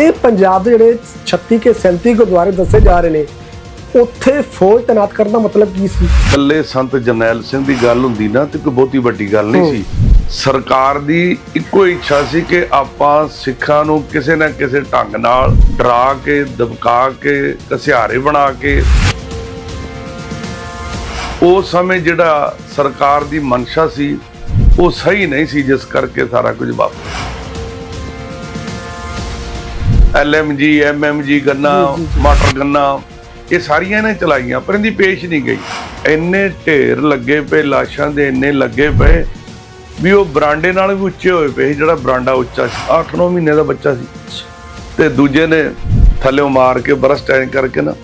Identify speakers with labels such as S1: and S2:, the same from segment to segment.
S1: ਇਹ ਪੰਜਾਬ ਦੇ ਜਿਹੜੇ 36 ਕੇ 37 ਗੁਰਦੁਆਰੇ ਦੱਸੇ ਜਾ ਰਹੇ ਨੇ ਉੱਥੇ ਫੌਜ ਤੈਨਾਤ ਕਰਨ ਦਾ ਮਤਲਬ ਕੀ ਸੀ?
S2: ਇਕੱਲੇ ਸੰਤ ਜਰਨੈਲ ਸਿੰਘ ਦੀ ਗੱਲ ਹੁੰਦੀ ਨਾ ਤੇ ਕੋਈ ਬਹੁਤੀ ਵੱਡੀ ਗੱਲ ਨਹੀਂ ਸੀ। ਸਰਕਾਰ ਦੀ ਇੱਕੋ ਇੱਛਾ ਸੀ ਕਿ ਆਪਾਂ ਸਿੱਖਾਂ ਨੂੰ ਕਿਸੇ ਨਾ ਕਿਸੇ ਢੰਗ ਨਾਲ ਡਰਾ ਕੇ ਦਬਕਾ ਕੇ ਕਸਿਆਰੇ ਬਣਾ ਕੇ। ਉਸ ਸਮੇਂ ਜਿਹੜਾ ਸਰਕਾਰ ਦੀ ਮਨਸ਼ਾ ਸੀ ਉਹ ਸਹੀ ਨਹੀਂ ਸੀ ਜਿਸ ਕਰਕੇ ਸਾਰਾ ਕੁਝ ਵਾਪਰਿਆ। ਐਲਐਮਜੀ ਐਮਐਮਜੀ ਗੰਨਾ
S1: ਜੀ, ਜੀ, ਜੀ।
S2: ਮਟਰ ਗੰਨਾ ਇਹ ਸਾਰੀਆਂ ਨੇ ਚਲਾਈਆਂ ਪਰ ਇਹਦੀ ਪੇਸ਼ ਨਹੀਂ ਗਈ। ਇੰਨੇ ਢੇਰ ਲੱਗੇ ਪਏ ਲਾਸ਼ਾਂ ਦੇ ਇੰਨੇ ਲੱਗੇ ਪਏ ਵੀ ਉਹ ਬਰਾਂਡੇ ਨਾਲ ਵੀ ਉੱਚੇ ਹੋਏ ਪਏ ਜਿਹੜਾ ਬਰਾਂਡਾ ਉੱਚਾ ਸੀ। 8-9 ਮਹੀਨੇ ਦਾ ਬੱਚਾ ਸੀ। ਤੇ ਦੂਜੇ ਨੇ ਥੱਲੇੋਂ ਮਾਰ ਕੇ ਬਰਸਟ ਐਂ ਕਰਕੇ ਨਾ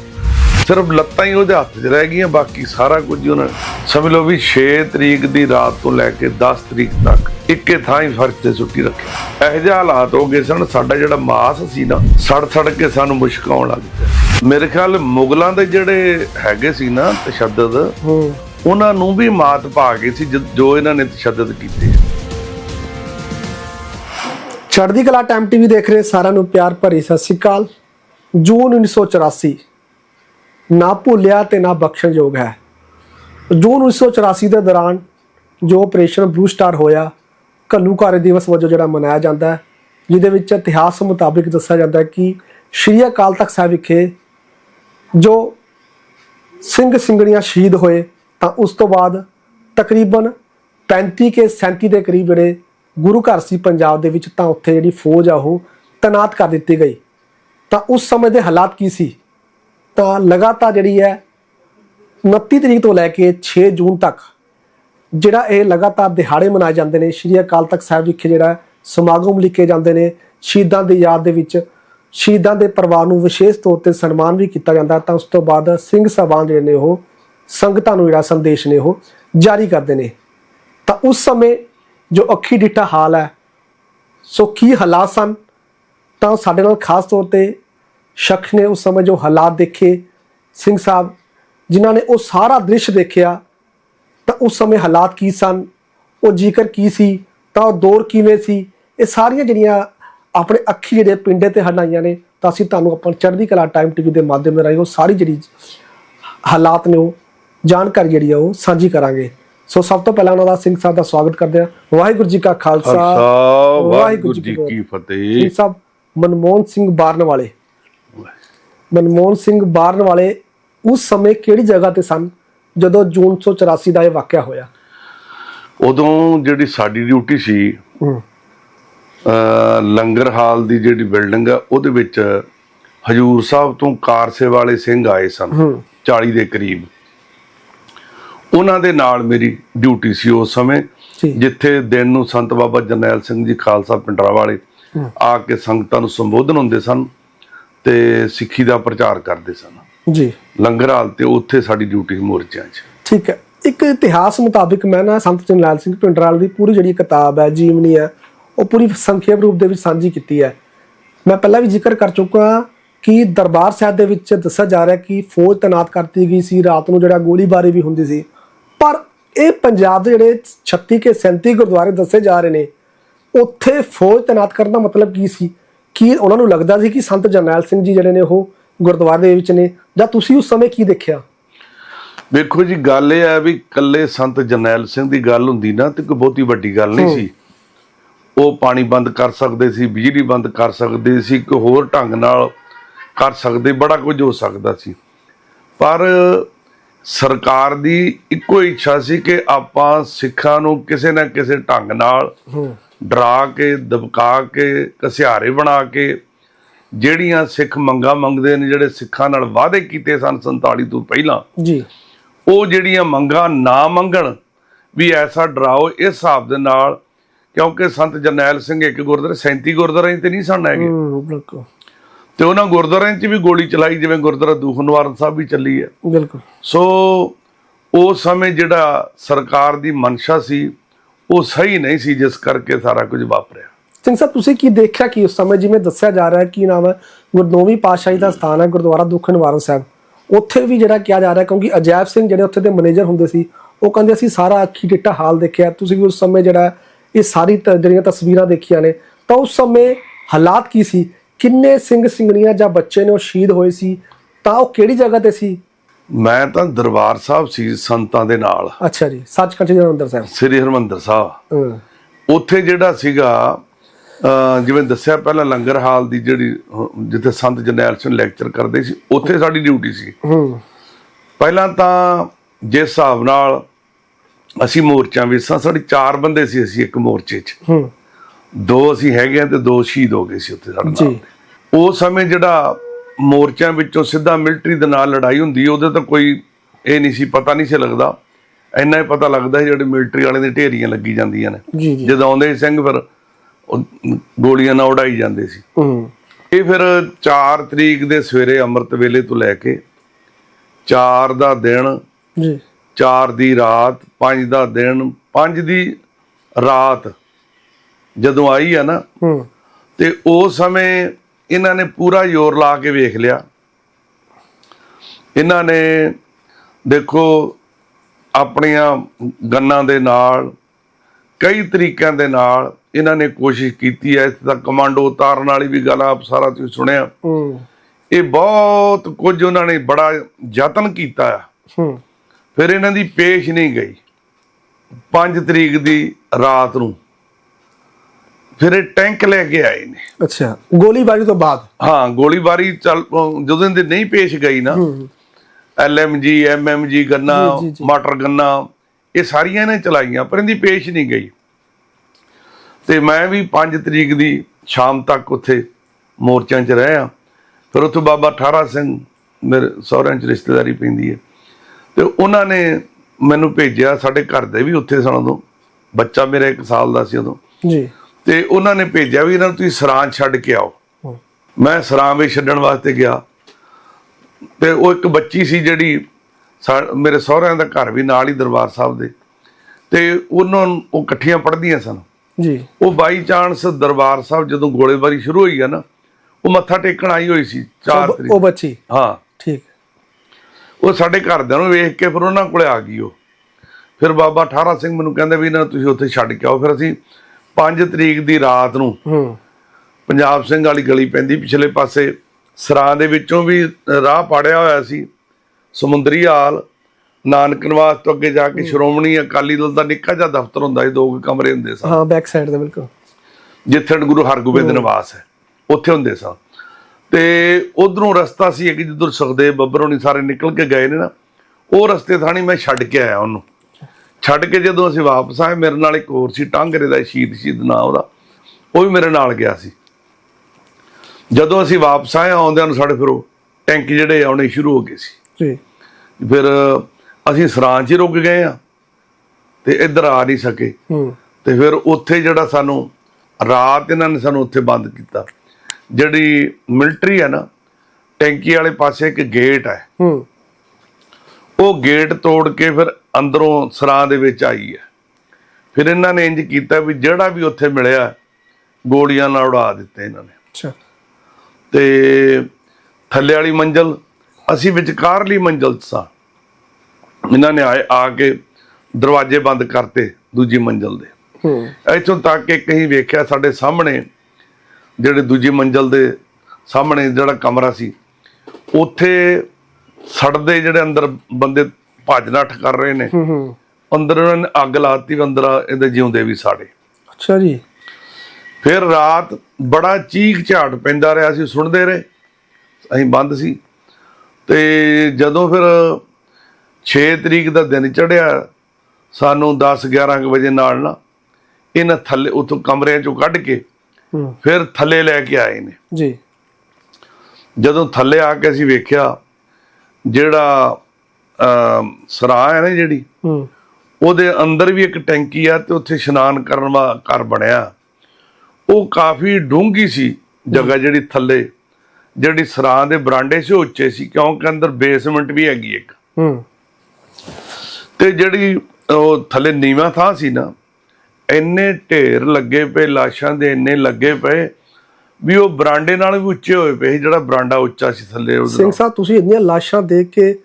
S2: ਸਿਰਫ ਲੱਤਾਂ ਹੀ ਉਹਦੇ ਹੱਥ 'ਚ ਰਹਿ ਗਈਆਂ ਬਾਕੀ ਸਾਰਾ ਕੁਝ ਹੀ ਉਹਨਾਂ ਸਮਝ ਲਓ ਵੀ 6 ਤਰੀਕ ਦੀ ਰਾਤ ਤੋਂ ਲੈ ਕੇ 10 ਤਰੀਕ ਤੱਕ ਇੱਕੇ ਥਾਂ ਹੀ ਫਰਸ਼ ਤੇ ਸੁੱਟੀ ਰੱਖਿਆ ਇਹੋ ਜਿਹੇ ਹਾਲਾਤ ਹੋ ਗਏ ਸਨ ਸਾਡਾ ਜਿਹੜਾ ਮਾਸ ਸੀ ਨਾ ਸੜ ਸੜ ਕੇ ਸਾਨੂੰ ਮੁਸ਼ਕ ਆਉਣ ਲੱਗ ਪਿਆ। ਮੇਰੇ ਖਿਆਲ ਮੁਗਲਾਂ ਦੇ ਜਿਹੜੇ ਹੈਗੇ ਸੀ ਨਾ ਤਸ਼ੱਦਦ
S1: ਹੂੰ।
S2: ਉਹਨਾਂ ਨੂੰ ਵੀ ਮਾਤ ਪਾ ਗਈ ਸੀ ਜੋ ਇਹਨਾਂ ਨੇ ਤਸ਼ੱਦਦ ਕੀਤੇ
S1: ਚੜ੍ਹਦੀ ਕਲਾ ਟਾਈਮ ਟੀਵੀ ਦੇਖ ਰਹੇ ਸਾਰਿਆਂ ਨੂੰ ਪਿਆਰ ਭਰੀ ਸਤਿ ਸ੍ਰੀ ਅਕਾਲ। ਜੂਨ 1984 ਨਾ ਭੁੱਲਿਆ ਤੇ ਨਾ ਬਖਸ਼ਣਯੋਗ ਹੈ। ਜੂਨ 1984 ਦੇ ਦੌਰਾਨ ਜੋ ਆਪਰੇਸ਼ਨ ਬਲੂ ਸਟਾਰ ਹੋਇਆ ਘੱਲੂਘਾਰੇ ਦਿਵਸ ਵਜੋਂ ਜਿਹੜਾ ਮਨਾਇਆ ਜਾਂਦਾ ਹੈ, ਜਿਹਦੇ ਵਿੱਚ ਇਤਿਹਾਸ ਮੁਤਾਬਿਕ ਦੱਸਿਆ ਜਾਂਦਾ ਹੈ ਕਿ ਸ਼੍ਰੀ ਅਕਾਲ ਤਖਤ ਸਾਹਿਬ ਵਿਖੇ ਜੋ ਸਿੰਘ ਸਿੰਘਣੀਆਂ ਸ਼ਹੀਦ ਹੋਏ, ਤਾਂ ਉਸ ਤੋਂ ਬਾਅਦ ਤਕਰੀਬਨ 35 ਕੇ 37 ਦੇ ਕਰੀਬ ਜਿਹੜੇ ਗੁਰੂ ਘਰ ਸੀ ਪੰਜਾਬ ਦੇ ਵਿੱਚ, ਤਾਂ ਉੱਥੇ ਜਿਹੜੀ ਫੌਜ ਆ ਉਹ ਤੈਨਾਤ ਕਰ ਦਿੱਤੀ ਗਈ। ਤਾਂ ਉਸ ਸਮੇਂ ਦੇ ਹਾਲਾਤ ਕੀ ਸੀ? ਤਾਂ ਲਗਾਤਾਰ ਜਿਹੜੀ ਹੈ 29 ਤਰੀਕ ਤੋਂ ਲੈ ਕੇ 6 ਜੂਨ ਤੱਕ ਜਿਹੜਾ ਇਹ ਲਗਾਤਾਰ ਦਿਹਾੜੇ ਮਨਾਏ ਜਾਂਦੇ ਨੇ, ਸ਼੍ਰੀ ਅਕਾਲ ਤਖਤ ਸਾਹਿਬ ਵਿਖੇ ਜਿਹੜਾ ਸਮਾਗਮ ਲਿਖੇ ਜਾਂਦੇ ਨੇ, ਸ਼ਹੀਦਾਂ ਦੀ ਯਾਦ ਦੇ ਵਿੱਚ ਸ਼ਹੀਦਾਂ ਦੇ ਪਰਿਵਾਰ ਨੂੰ ਵਿਸ਼ੇਸ਼ ਤੌਰ ਤੇ ਸਨਮਾਨ ਵੀ ਕੀਤਾ ਜਾਂਦਾ ਤਾਂ ਉਸ ਤੋਂ ਬਾਅਦ ਸਿੰਘ ਸਾਹਿਬਾਨ ਜਿਹੜੇ ਨੇ ਉਹ ਸੰਗਤਾਂ ਨੂੰ ਜਿਹੜਾ ਸੰਦੇਸ਼ ਨੇ ਉਹ ਜਾਰੀ ਕਰਦੇ ਨੇ। ਤਾਂ ਉਸ ਸਮੇਂ ਜੋ ਅੱਖੀ ਡਿੱਠਾ ਹਾਲ ਹੈ, ਸੋ ਕੀ ਹਾਲਾਤ ਸਨ? ਤਾਂ ਸਾਡੇ ਨਾਲ ਖਾਸ ਤੌਰ ਤੇ ਸ਼ਖਸ ਨੇ ਉਸ ਸਮੇਂ ਜੋ ਹਾਲਾਤ ਦੇਖੇ ਸਿੰਘ ਸਾਹਿਬ ਜਿਨ੍ਹਾਂ ਨੇ ਉਹ ਸਾਰਾ ਦ੍ਰਿਸ਼ ਦੇਖਿਆ ਤਾਂ ਉਸ ਸਮੇਂ ਹਾਲਾਤ ਕੀ ਸਨ? ਉਹ ਜ਼ਿਕਰ ਕੀ ਸੀ ਤਾਂ ਉਹ ਦੌਰ ਕਿਵੇਂ ਸੀ? ਇਹ ਸਾਰੀਆਂ ਜਿਹੜੀਆਂ ਆਪਣੇ ਅੱਖੀ ਜਿਹੜੇ ਪਿੰਡੇ ਤੇ ਹਟਾਈਆਂ ਨੇ ਤਾਂ ਅਸੀਂ ਤੁਹਾਨੂੰ ਆਪਾਂ ਚੜ੍ਹਦੀ ਕਲਾ ਟਾਈਮ ਟੀਵੀ ਦੇ ਮਾਧਿਅਮ ਰਾਹੀਂ ਉਹ ਸਾਰੀ ਜਿਹੜੀ ਹਾਲਾਤ ਨੇ ਉਹ ਜਾਣਕਾਰੀ ਜਿਹੜੀ ਆ ਉਹ ਸਾਂਝੀ ਕਰਾਂਗੇ। ਸੋ ਸਭ ਤੋਂ ਪਹਿਲਾਂ ਉਹਨਾਂ ਦਾ ਸਿੰਘ ਸਾਹਿਬ ਦਾ ਸਵਾਗਤ ਕਰਦੇ ਹਾਂ। ਵਾਹਿਗੁਰੂ ਜੀ ਕਾ ਖਾਲਸਾ
S2: ਖਾਲਸਾ ਵਾਹਿਗੁਰੂ ਜੀ ਕੀ ਫਤਿਹ।
S1: ਸਿੰਘ ਸਾਹਿਬ ਮਨਮੋਹਨ ਸਿੰਘ ਬਾਰਨ ਵਾਲੇ। ਮਨਮੋਹਨ ਸਿੰਘ ਬਾਰਨ ਵਾਲੇ ਉਸ ਸਮੇਂ ਕਿਹੜੀ ਜਗ੍ਹਾ ਤੇ ਸਨ ਜਦੋਂ ਜੂਨ 1984 ਦਾ ਇਹ ਵਾਕਿਆ ਹੋਇਆ?
S2: ਉਦੋਂ ਜਿਹੜੀ ਸਾਡੀ ਡਿਊਟੀ ਸੀ ਲੰਗਰ ਹਾਲ ਦੀ ਜਿਹੜੀ ਬਿਲਡਿੰਗ ਆ ਉਹਦੇ ਵਿੱਚ ਹਜੂਰ ਸਾਹਿਬ ਤੋਂ ਕਾਰਸੇ ਵਾਲੇ ਸਿੰਘ ਆਏ ਸਨ
S1: ਹੂੰ।
S2: 40 ਦੇ ਕਰੀਬ। ਉਹਨਾਂ ਦੇ ਨਾਲ ਮੇਰੀ ਡਿਊਟੀ ਸੀ ਉਸ ਸਮੇਂ ਜਿੱਥੇ ਦਿਨ ਨੂੰ ਸੰਤ ਬਾਬਾ ਜਰਨੈਲ ਸਿੰਘ ਜੀ ਖਾਲਸਾ ਪਿੰਡਰਾ ਵਾਲੇ। ਆ ਕੇ ਸੰਗਤਾਂ ਨੂੰ ਸੰਬੋਧਨ ਹੁੰਦੇ ਸਨ। ਤੇ ਸਿੱਖੀ ਦਾ ਪ੍ਰਚਾਰ ਕਰਦੇ ਸਨ।
S1: ਜੀ।
S2: ਲੰਗਰ ਹਾਲ ਤੇ ਉੱਥੇ ਸਾਡੀ ਡਿਊਟੀ ਮੋਰਚਿਆਂ 'ਚ।
S1: ਠੀਕ ਹੈ। ਇੱਕ ਇਤਿਹਾਸ ਮੁਤਾਬਿਕ ਮੈਂ ਨਾ ਸੰਤ ਜਨਰਲ ਸਿੰਘ ਪਿੰਡਰਾਲ ਦੀ ਪੂਰੀ ਜਿਹੜੀ ਕਿਤਾਬ ਹੈ ਜੀਵਨੀ ਹੈ ਉਹ ਪੂਰੀ ਸੰਖੇਪ ਰੂਪ ਦੇ ਵਿੱਚ ਸਾਂਝੀ ਕੀਤੀ ਹੈ। ਮੈਂ ਪਹਿਲਾਂ ਵੀ ਜ਼ਿਕਰ ਕਰ ਚੁੱਕਾ ਕਿ ਦਰਬਾਰ ਸਾਹਿਬ ਦੇ ਵਿੱਚ ਦੱਸਿਆ ਜਾ ਰਿਹਾ ਕਿ ਫੌਜ ਤੈਨਾਤ ਕਰਤੀ ਗਈ ਸੀ ਰਾਤ ਨੂੰ ਜਿਹੜਾ ਗੋਲੀਬਾਰੀ ਵੀ ਹੁੰਦੀ ਸੀ। ਪਰ ਇਹ ਪੰਜਾਬ ਦੇ ਜਿਹੜੇ 36 ਕੇ 37 ਗੁਰਦੁਆਰੇ ਦੱਸੇ ਜਾ ਰਹੇ ਨੇ ਉੱਥੇ ਫੌਜ ਤੈਨਾਤ ਕਰਨ ਦਾ ਮਤਲਬ ਕੀ ਸੀ? ਕੀ ਉਹਨਾਂ ਨੂੰ ਲੱਗਦਾ ਸੀ ਕਿ ਸੰਤ ਜਰਨੈਲ ਸਿੰਘ ਜੀ ਜਿਹੜੇ ਨੇ ਉਹ ਗੁਰਦੁਆਰੇ ਦੇ ਵਿੱਚ ਨੇ? ਜਾਂ ਤੁਸੀਂ ਉਸ ਸਮੇਂ ਕੀ ਦੇਖਿਆ?
S2: ਵੇਖੋ ਜੀ ਗੱਲ ਇਹ ਹੈ ਵੀ ਕੱਲੇ ਸੰਤ ਜਰਨੈਲ ਸਿੰਘ ਦੀ ਗੱਲ ਹੁੰਦੀ ਨਾ ਤੇ ਕੋਈ ਬਹੁਤੀ ਵੱਡੀ ਗੱਲ ਨਹੀਂ ਸੀ। ਉਹ ਪਾਣੀ ਬੰਦ ਕਰ ਸਕਦੇ ਸੀ ਬਿਜਲੀ ਬੰਦ ਕਰ ਸਕਦੇ ਸੀ ਕੋਈ ਹੋਰ ਢੰਗ ਨਾਲ ਕਰ ਸਕਦੇ ਬੜਾ ਕੁਝ ਹੋ ਸਕਦਾ ਸੀ। ਪਰ ਸਰਕਾਰ ਦੀ ਇੱਕੋ ਇੱਛਾ ਸੀ ਕਿ ਆਪਾਂ ਸਿੱਖਾਂ ਨੂੰ ਕਿਸੇ ਨਾ ਕਿਸੇ ਢੰਗ ਨਾਲ
S1: ਹੂੰ।
S2: ਡਰਾ ਕੇ ਦਬਕਾ ਕੇ ਕਸਿਆਰੇ ਬਣਾ ਕੇ ਜਿਹੜੀਆਂ ਸਿੱਖ ਮੰਗਾ ਮੰਗਦੇ ਨੇ ਜਿਹੜੇ ਸਿੱਖਾਂ ਨਾਲ ਵਾਅਦੇ ਕੀਤੇ ਸਨ 47 ਤੋਂ ਪਹਿਲਾਂ
S1: ਜੀ।
S2: ਉਹ ਜਿਹੜੀਆਂ ਮੰਗਾਂ ਨਾ ਮੰਗਣ ਵੀ ਐਸਾ ਡਰਾਓ ਇਸ ਹਿਸਾਬ ਦੇ ਨਾਲ ਕਿਉਂਕਿ ਸੰਤ ਜਰਨੈਲ ਸਿੰਘ ਇੱਕ ਗੁਰਦੁਆਰੇ 37 ਗੁਰਦੁਆਰਿਆਂ 'ਚ ਤੇ ਨਹੀਂ ਸਨ ਹੈਗੇ।
S1: ਬਿਲਕੁਲ।
S2: ਤੇ ਉਹਨਾਂ ਗੁਰਦੁਆਰਿਆਂ 'ਚ ਵੀ ਗੋਲੀ ਚਲਾਈ ਜਿਵੇਂ ਗੁਰਦੁਆਰਾ ਦੂਖ ਨਿਵਾਰਨ ਸਾਹਿਬ ਵੀ ਚੱਲੀ ਹੈ।
S1: ਬਿਲਕੁਲ।
S2: ਸੋ ਉਸ ਸਮੇਂ ਜਿਹੜਾ ਸਰਕਾਰ ਦੀ ਮਨਸ਼ਾ ਸੀ ਉਹ ਸਹੀ ਨਹੀਂ ਸੀ ਜਿਸ ਕਰਕੇ ਸਾਰਾ ਕੁਝ ਵਾਪਰਿਆ।
S1: ਸਿੰਘ ਸਾਹਿਬ, ਤੁਸੀਂ ਕੀ ਦੇਖਿਆ ਕਿ ਉਸ ਸਮੇਂ ਜਿਵੇਂ ਦੱਸਿਆ ਜਾ ਰਿਹਾ ਹੈ ਕੀ ਨਾਮ ਹੈ, ਗੁਰਨੋਵੀਂ ਪਾਤਸ਼ਾਹੀ ਦਾ ਸਥਾਨ ਹੈ ਗੁਰਦੁਆਰਾ ਦੁੱਖ ਨਿਵਾਰਨ ਸਾਹਿਬ। ਉੱਥੇ ਵੀ ਜਿਹੜਾ ਕਿਹਾ ਜਾ ਰਿਹਾ ਕਿਉਂਕਿ ਅਜੈਬ ਸਿੰਘ ਜਿਹੜੇ ਉੱਥੇ ਦੇ ਮੈਨੇਜਰ ਹੁੰਦੇ ਸੀ, ਉਹ ਕਹਿੰਦੇ ਅਸੀਂ ਸਾਰਾ ਅੱਖੀ ਡਿੱਟਾ ਹਾਲ ਦੇਖਿਆ ਤੁਸੀਂ ਵੀ ਉਸ ਸਮੇਂ ਜਿਹੜਾ ਇਹ ਸਾਰੀ ਤ- ਜਿਹੜੀਆਂ ਤਸਵੀਰਾਂ ਦੇਖੀਆਂ ਨੇ, ਤਾਂ ਉਸ ਸਮੇਂ ਹਾਲਾਤ ਕੀ ਸੀ? ਕਿੰਨੇ ਸਿੰਘ ਸਿੰਘਣੀਆਂ ਜਾਂ ਬੱਚੇ ਨੇ ਉਹ ਸ਼ਹੀਦ ਹੋਏ ਸੀ? ਤਾਂ ਉਹ ਕਿਹੜੀ ਜਗ੍ਹਾ ਤੇ ਸੀ?
S2: ਮੈਂ ਤਾਂ ਦਰਬਾਰ ਸਾਹਿਬ ਸੀ ਸੰਤਾਂ ਦੇ ਨਾਲ।
S1: ਅੱਛਾ ਜੀ ਸੱਚਖੰਡ ਜਲੰਧਰ ਸਾਹਿਬ।
S2: ਸ੍ਰੀ ਹਰਮੰਦਰ ਸਾਹਿਬ। ਉੱਥੇ ਜਿਹੜਾ ਸੀਗਾ ਜਿਵੇਂ ਦੱਸਿਆ ਪਹਿਲਾਂ ਲੰਗਰ ਹਾਲ ਦੀ ਜਿਹੜੀ ਜਿੱਥੇ ਸੰਤ ਜਰਨੈਲ ਸਿੰਘ ਲੈਕਚਰ ਕਰਦੇ ਸੀ ਉੱਥੇ ਸਾਡੀ ਡਿਊਟੀ ਸੀ। ਪਹਿਲਾਂ ਤਾਂ ਜਿਸ ਹਿਸਾਬ ਨਾਲ ਅਸੀਂ ਮੋਰਚਿਆਂ ਵਿੱਚ ਸਾਂ ਸਾਡੇ ਚਾਰ ਬੰਦੇ ਸੀ ਅਸੀਂ ਇੱਕ ਮੋਰਚੇ 'ਚ। ਦੋ ਅਸੀਂ ਹੈਗੇ ਆ ਤੇ ਦੋ ਸ਼ਹੀਦ ਹੋ ਗਏ ਸੀ ਉੱਥੇ ਸਾਡੇ ਨਾਲ।
S1: ਜੀ
S2: ਉਸ ਸਮੇਂ ਜਿਹੜਾ ਮੋਰਚਿਆਂ ਵਿੱਚੋਂ ਸਿੱਧਾ ਮਿਲਟਰੀ ਦੇ ਨਾਲ ਲੜਾਈ ਹੁੰਦੀ ਉਹਦੇ ਤਾਂ ਕੋਈ ਇਹ ਨਹੀਂ ਸੀ ਪਤਾ ਨਹੀਂ ਸੀ ਲੱਗਦਾ। ਇੰਨਾ ਹੀ ਪਤਾ ਲੱਗਦਾ ਸੀ ਜਿਹੜੇ ਮਿਲਟਰੀ ਵਾਲੇ ਦੇ ਢੇਰੀਆਂ ਲੱਗੀ ਜਾਂਦੀਆਂ ਨੇ। ਜਦੋਂ ਆਉਂਦੇ ਸਿੰਘ ਫਿਰ ਗੋਲੀਆਂ ਨਾਲ ਉਡਾਈ ਜਾਂਦੇ ਸੀ। ਇਹ ਫਿਰ 4 ਤਰੀਕ ਦੇ ਸਵੇਰੇ ਅੰਮ੍ਰਿਤ ਵੇਲੇ ਤੋਂ ਲੈ ਕੇ 4 ਦਾ ਦਿਨ
S1: ਜੀ।
S2: 4 ਦੀ ਰਾਤ 5 ਦਾ ਦਿਨ 5 ਦੀ ਰਾਤ ਜਦੋਂ ਆਈ ਆ ਨਾ
S1: ਹੂੰ।
S2: ਤੇ ਉਸ ਸਮੇਂ ਇਹਨਾਂ ਨੇ ਪੂਰਾ ਜ਼ੋਰ ਲਾ ਕੇ ਵੇਖ ਲਿਆ। ਇਹਨਾਂ ਨੇ ਦੇਖੋ ਆਪਣੀਆਂ ਗੰਨਾਂ ਦੇ ਨਾਲ ਕਈ ਤਰੀਕਿਆਂ ਦੇ ਨਾਲ ਇਹਨਾਂ ਨੇ ਕੋਸ਼ਿਸ਼ ਕੀਤੀ ਹੈ। ਇਸ ਤੱਕ ਕਮਾਂਡੋ ਉਤਾਰਨ ਵਾਲੀ ਵੀ ਗੱਲ ਆਪ ਸਾਰਾ ਤੁਸੀਂ ਸੁਣਿਆ। ਇਹ ਬਹੁਤ ਕੁਝ ਉਹਨਾਂ ਨੇ ਬੜਾ ਯਤਨ ਕੀਤਾ ਫਿਰ ਇਹਨਾਂ ਦੀ ਪੇਸ਼ ਨਹੀਂ ਗਈ। 5 ਤਰੀਕ ਦੀ ਰਾਤ ਨੂੰ। ਫਿਰ ਇਹ ਟੈਂਕ ਲੈ ਕੇ ਆਏ ਨੇ।
S1: ਅੱਛਾ ਗੋਲੀਬਾਰੀ ਤੋਂ ਬਾਅਦ?
S2: ਹਾਂ ਗੋਲੀਬਾਰੀ ਚੱਲ ਜਦੋਂ ਇਹਦੇ ਨਹੀਂ ਪੇਸ਼ ਗਈ ਨਾ ਐਲਐਮਜੀ ਐਮਐਮਜੀ ਗੰਨਾ। ਮਟਰ ਗੰਨਾ ਇਹ ਸਾਰੀਆਂ ਇਹਨੇ ਚਲਾਈਆਂ ਪਰ ਇਹਦੀ ਪੇਸ਼ ਨਹੀਂ ਗਈ। ਤੇ ਮੈਂ ਵੀ 5 ਤਰੀਕ ਦੀ ਸ਼ਾਮ ਤੱਕ ਉੱਥੇ ਮੋਰਚਿਆਂ 'ਚ ਰਿਹਾ ਫਿਰ ਉੱਥੇ ਬਾਬਾ ਠਾਰਾ ਸਿੰਘ ਮੇਰੇ ਸਹੁਰਿਆਂ 'ਚ ਰਿਸ਼ਤੇਦਾਰੀ ਪੈਂਦੀ ਹੈ। ਤੇ ਉਹਨਾਂ ਨੇ ਮੈਨੂੰ ਭੇਜਿਆ ਸਾਡੇ ਘਰ ਦੇ ਵੀ ਉੱਥੇ ਸਨ ਉਦੋਂ। ਬੱਚਾ ਮੇਰਾ 1 ਸਾਲ ਦਾ ਸੀ ਉਦੋਂ।
S1: ਜੀ।
S2: ਤੇ ਉਹਨਾਂ ਨੇ ਭੇਜਿਆ ਵੀ ਇਹਨਾਂ ਨੂੰ ਤੁਸੀਂ ਸਰਾਂ ਛੱਡ ਕੇ ਆਓ। ਮੈਂ ਸਰਾਂ ਵਿੱਚ ਛੱਡਣ ਵਾਸਤੇ ਗਿਆ। ਤੇ ਉਹ ਇੱਕ ਬੱਚੀ ਸੀ ਜਿਹੜੀ ਮੇਰੇ ਸਹੁਰਿਆਂ ਦਾ ਘਰ ਵੀ ਨਾਲ ਹੀ ਦਰਬਾਰ ਸਾਹਿਬ ਦੇ। ਤੇ ਉਹਨਾਂ ਉਹ ਇਕੱਠੀਆਂ ਪੜ੍ਹਦੀਆਂ ਸਨ।
S1: ਜੀ।
S2: ਉਹ ਬਾਈ ਚਾਂਸ ਦਰਬਾਰ ਸਾਹਿਬ ਜਦੋਂ ਗੋਲੇਬਾਰੀ ਸ਼ੁਰੂ ਹੋਈ ਆ ਨਾ ਉਹ ਮੱਥਾ ਟੇਕਣ ਆਈ ਹੋਈ ਸੀ 4
S1: ਉਹ- ਉਹ
S2: ਤਰੀਕ।
S1: ਬੱਚੀ?
S2: ਹਾਂ।
S1: ਠੀਕ।
S2: ਉਹ ਸਾਡੇ ਘਰਦਿਆਂ ਨੂੰ ਵੇਖ ਕੇ ਫਿਰ ਉਹਨਾਂ ਕੋਲੇ ਆ ਗਈ ਉਹ। ਫਿਰ ਬਾਬਾ ਠਾਰਾ ਸਿੰਘ ਮੈਨੂੰ ਕਹਿੰਦੇ ਵੀ ਇਹਨਾਂ ਨੂੰ ਤੁਸੀਂ ਉੱਥੇ ਛੱਡ ਕੇ ਆਓ। ਫਿਰ ਅਸੀਂ 5 ਤਰੀਕ ਦੀ ਰਾਤ ਨੂੰ
S1: ਹੂੰ।
S2: ਪੰਜਾਬ ਸਿੰਘ ਵਾਲੀ ਗਲੀ ਪੈਂਦੀ ਪਿਛਲੇ ਪਾਸੇ ਸਰਾਂ ਦੇ ਵਿੱਚੋਂ ਵੀ ਰਾਹ ਪਾੜਿਆ ਹੋਇਆ ਸੀ। ਸਮੁੰਦਰੀ ਹਾਲ ਨਾਨਕ ਨਿਵਾਸ ਤੋਂ ਅੱਗੇ ਜਾ ਕੇ ਸ਼੍ਰੋਮਣੀ ਅਕਾਲੀ ਦਲ ਦਾ ਨਿੱਕਾ ਜਿਹਾ ਦਫ਼ਤਰ ਹੁੰਦਾ ਸੀ ਦੋ ਕਮਰੇ ਹੁੰਦੇ ਸਨ।
S1: ਹਾਂ ਬੈਕ ਸਾਈਡ ਤੇ ਬਿਲਕੁਲ।
S2: ਜਿੱਥੇ ਗੁਰੂ ਹਰਗੋਬਿੰਦ ਨਿਵਾਸ ਹੈ ਉੱਥੇ ਹੁੰਦੇ ਸਨ ਤੇ ਉਧਰੋਂ ਰਸਤਾ ਸੀ ਕਿ ਜਿੱਧਰ ਸੁਖਦੇਵ ਬੱਬਰ ਹੋਣੀ ਸਾਰੇ ਨਿਕਲ ਕੇ ਗਏ ਨੇ ਨਾ ਉਹ ਰਸਤੇ ਥਾਣੀ ਮੈਂ ਛੱਡ ਕੇ ਆਇਆ ਉਹਨੂੰ। ਛੱਡ ਕੇ ਜਦੋਂ ਅਸੀਂ ਵਾਪਸ ਆਏ ਮੇਰੇ ਨਾਲ ਇੱਕ ਹੋਰ ਸੀ ਟਾਂਗਰੇ ਦਾ ਸ਼ਹੀਦ ਸ਼ਹੀਦ ਨਾਂ ਉਹਦਾ ਉਹ ਵੀ ਮੇਰੇ ਨਾਲ ਗਿਆ ਸੀ। ਜਦੋਂ ਅਸੀਂ ਵਾਪਸ ਆਏ ਆਉਂਦਿਆਂ ਨੂੰ ਸਾਡੇ ਫਿਰ ਉਹ ਟੈਂਕ ਜਿਹੜੇ ਆਉਣੇ ਸ਼ੁਰੂ ਹੋ ਗਏ ਸੀ।
S1: ਜੀ।
S2: ਫਿਰ ਅਸੀਂ ਸਰਾਂ 'ਚ ਰੁਕ ਗਏ ਆ ਤੇ ਇੱਧਰ ਆ ਨਹੀਂ ਸਕੇ।
S1: ਹੂੰ।
S2: ਤੇ ਫਿਰ ਉੱਥੇ ਜਿਹੜਾ ਸਾਨੂੰ ਰਾਤ ਇਹਨਾਂ ਨੇ ਸਾਨੂੰ ਉੱਥੇ ਬੰਦ ਕੀਤਾ। ਜਿਹੜੀ ਮਿਲਟਰੀ ਹੈ ਨਾ ਟੈਂਕੀ ਵਾਲੇ ਪਾਸੇ ਇੱਕ ਗੇਟ ਹੈ
S1: ਹੂੰ।
S2: ਉਹ ਗੇਟ ਤੋੜ ਕੇ ਫਿਰ ਅੰਦਰੋਂ ਸਰਾਂ ਦੇ ਵਿੱਚ ਆਈ ਹੈ। ਫਿਰ ਇਹਨਾਂ ਨੇ ਇੰਜ ਕੀਤਾ ਵੀ ਜਿਹੜਾ ਵੀ ਉੱਥੇ ਮਿਲਿਆ ਗੋਲੀਆਂ ਨਾਲ ਉਡਾ ਦਿੱਤੇ ਇਹਨਾਂ ਨੇ।
S1: ਅੱਛਾ।
S2: ਤੇ ਥੱਲੇ ਵਾਲੀ ਮੰਜ਼ਲ ਅਸੀਂ ਵਿਚਕਾਰਲੀ ਮੰਜ਼ਲ 'ਚ ਸਾਂ। ਇਹਨਾਂ ਨੇ ਆਏ ਆ ਕੇ ਦਰਵਾਜ਼ੇ ਬੰਦ ਕਰਤੇ ਦੂਜੀ ਮੰਜ਼ਲ ਦੇ।
S1: ਹੂੰ।
S2: ਇੱਥੋਂ ਤੱਕ ਕਿ ਕਹੀਂ ਵੇਖਿਆ ਸਾਡੇ ਸਾਹਮਣੇ ਜਿਹੜੇ ਦੂਜੀ ਮੰਜ਼ਲ ਦੇ ਸਾਹਮਣੇ ਜਿਹੜਾ ਕਮਰਾ ਸੀ ਉੱਥੇ ਸੜਦੇ ਜਿਹੜੇ ਅੰਦਰ ਬੰਦੇ ਭੱਜ ਨੱਠ ਕਰ ਰਹੇ ਨੇ।
S1: ਹੂੰ ਹੂੰ।
S2: ਅੰਦਰ ਉਹਨਾਂ ਨੇ ਅੱਗ ਲਾਤੀ ਅੰਦਰ ਇਹਦੇ ਜਿਉਂਦੇ ਵੀ ਸਾੜੇ
S1: ਅੱਛਾ ਜੀ।
S2: ਫਿਰ ਰਾਤ ਬੜਾ ਚੀਕ ਝਾੜ ਪੈਂਦਾ ਰਿਹਾ ਸੀ ਸੁਣਦੇ ਰਹੇ। ਅਸੀਂ ਬੰਦ ਸੀ। ਤੇ ਜਦੋਂ ਫਿਰ 6 ਤਰੀਕ ਦਾ ਦਿਨ ਚੜਿਆ ਸਾਨੂੰ 10 11 ਕੁ ਵਜੇ ਨਾਲ ਨਾ ਇਹਨਾਂ ਥੱਲੇ ਉਥੋਂ ਕਮਰਿਆਂ ਚੋਂ ਕੱਢ ਕੇ ਫਿਰ ਥੱਲੇ ਲੈ ਕੇ ਆਏ ਨੇ।
S1: ਜੀ।
S2: ਜਦੋਂ ਥੱਲੇ ਆ ਕੇ ਅਸੀਂ ਵੇਖਿਆ ਜਿਹੜਾ ਅਮ ਸਰਾਂ ਹੈ ਨਾ ਜਿਹੜੀ
S1: ਹੂੰ।
S2: ਉਹਦੇ ਅੰਦਰ ਵੀ ਇੱਕ ਟੈਂਕੀ ਆ ਤੇ ਉੱਥੇ ਇਸ਼ਨਾਨ ਕਰਨ ਵਾਲਾ ਘਰ ਬਣਿਆ। ਉਹ ਕਾਫੀ ਡੂੰਘੀ ਸੀ ਜਗ੍ਹਾ ਜਿਹੜੀ ਥੱਲੇ ਜਿਹੜੀ ਸਰਾਂ ਦੇ ਬਰਾਂਡੇ ਸੀ ਉਹ ਉੱਚੇ ਸੀ ਕਿਉਂਕਿ ਅੰਦਰ ਬੇਸਮੈਂਟ ਵੀ ਹੈਗੀ ਇੱਕ।
S1: ਹੂੰ।
S2: ਤੇ ਜਿਹੜੀ ਉਹ ਥੱਲੇ ਨੀਵਾਂ ਥਾਂ ਸੀ ਨਾ ਇੰਨੇ ਢੇਰ ਲੱਗੇ ਪਏ ਲਾਸ਼ਾਂ ਦੇ ਇੰਨੇ ਲੱਗੇ ਪਏ ਵੀ ਉਹ ਬਰਾਂਡੇ ਨਾਲ ਵੀ ਉੱਚੇ ਹੋਏ ਪਏ ਜਿਹੜਾ ਬਰਾਂਡਾ ਉੱਚਾ ਸੀ ਥੱਲੇ ਉਹਦੇ
S1: ਸਿੰਘ। ਸਾਹਿਬ ਤੁਸੀਂ ਇੰਨੀਆਂ ਲਾਸ਼ਾਂ ਦੇਖ ਕੇ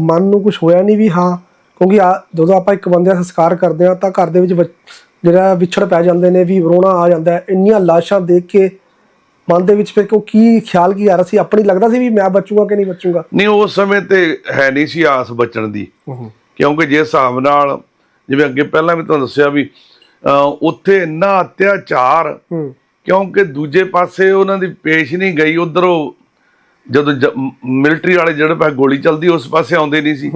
S1: ਮਨ ਨੂੰ ਕੁਝ ਹੋਇਆ ਨਹੀਂ ਵੀ ਹਾਂ ਕਿਉਂਕਿ ਆ ਜਦੋਂ ਆਪਾਂ ਇੱਕ ਬੰਦੇ ਦਾ ਸੰਸਕਾਰ ਕਰਦੇ ਆ ਤਾਂ ਘਰ ਦੇ ਵਿੱਚ ਜਿਹੜਾ ਵਿਛੜ ਪੈ ਜਾਂਦੇ ਨੇ ਵੀ ਰੋਣਾ ਆ ਜਾਂਦਾ ਇੰਨੀਆਂ ਲਾਸ਼ਾਂ ਦੇਖ ਕੇ ਮਨ ਦੇ ਵਿੱਚ ਫਿਰ ਕੋ ਕੀ ਖਿਆਲ ਕੀ ਆ ਰਿਹਾ ਸੀ? ਆਪਣੀ ਲੱਗਦਾ ਸੀ ਵੀ ਮੈਂ ਬਚੂਗਾ ਕਿ ਨਹੀਂ ਬਚੂਗਾ?
S2: ਨਹੀਂ ਉਸ ਸਮੇਂ ਤੇ ਹੈ ਨਹੀਂ ਸੀ ਆਸ ਬਚਣ ਦੀ। ਕਿਉਂਕਿ ਜੇ ਹਿਸਾਬ ਨਾਲ ਜਿਵੇਂ ਅੱਗੇ ਪਹਿਲਾਂ ਵੀ ਤੁਹਾਨੂੰ ਦੱਸਿਆ ਵੀ ਉੱਥੇ ਇੰਨਾ ਅਤਿਆਚਾਰ ਕਿਉਂਕਿ ਦੂਜੇ ਪਾਸੇ ਉਹਨਾਂ ਦੀ ਪੇਸ਼ ਨਹੀਂ ਗਈ ਉਧਰੋਂ ਜਦੋਂ ਮਿਲਟਰੀ ਵਾਲੇ ਜਿਹੜੇ ਪਾਸੇ ਗੋਲੀ ਚੱਲਦੀ ਉਸ ਪਾਸੇ ਆਉਂਦੇ ਨਹੀਂ ਸੀ।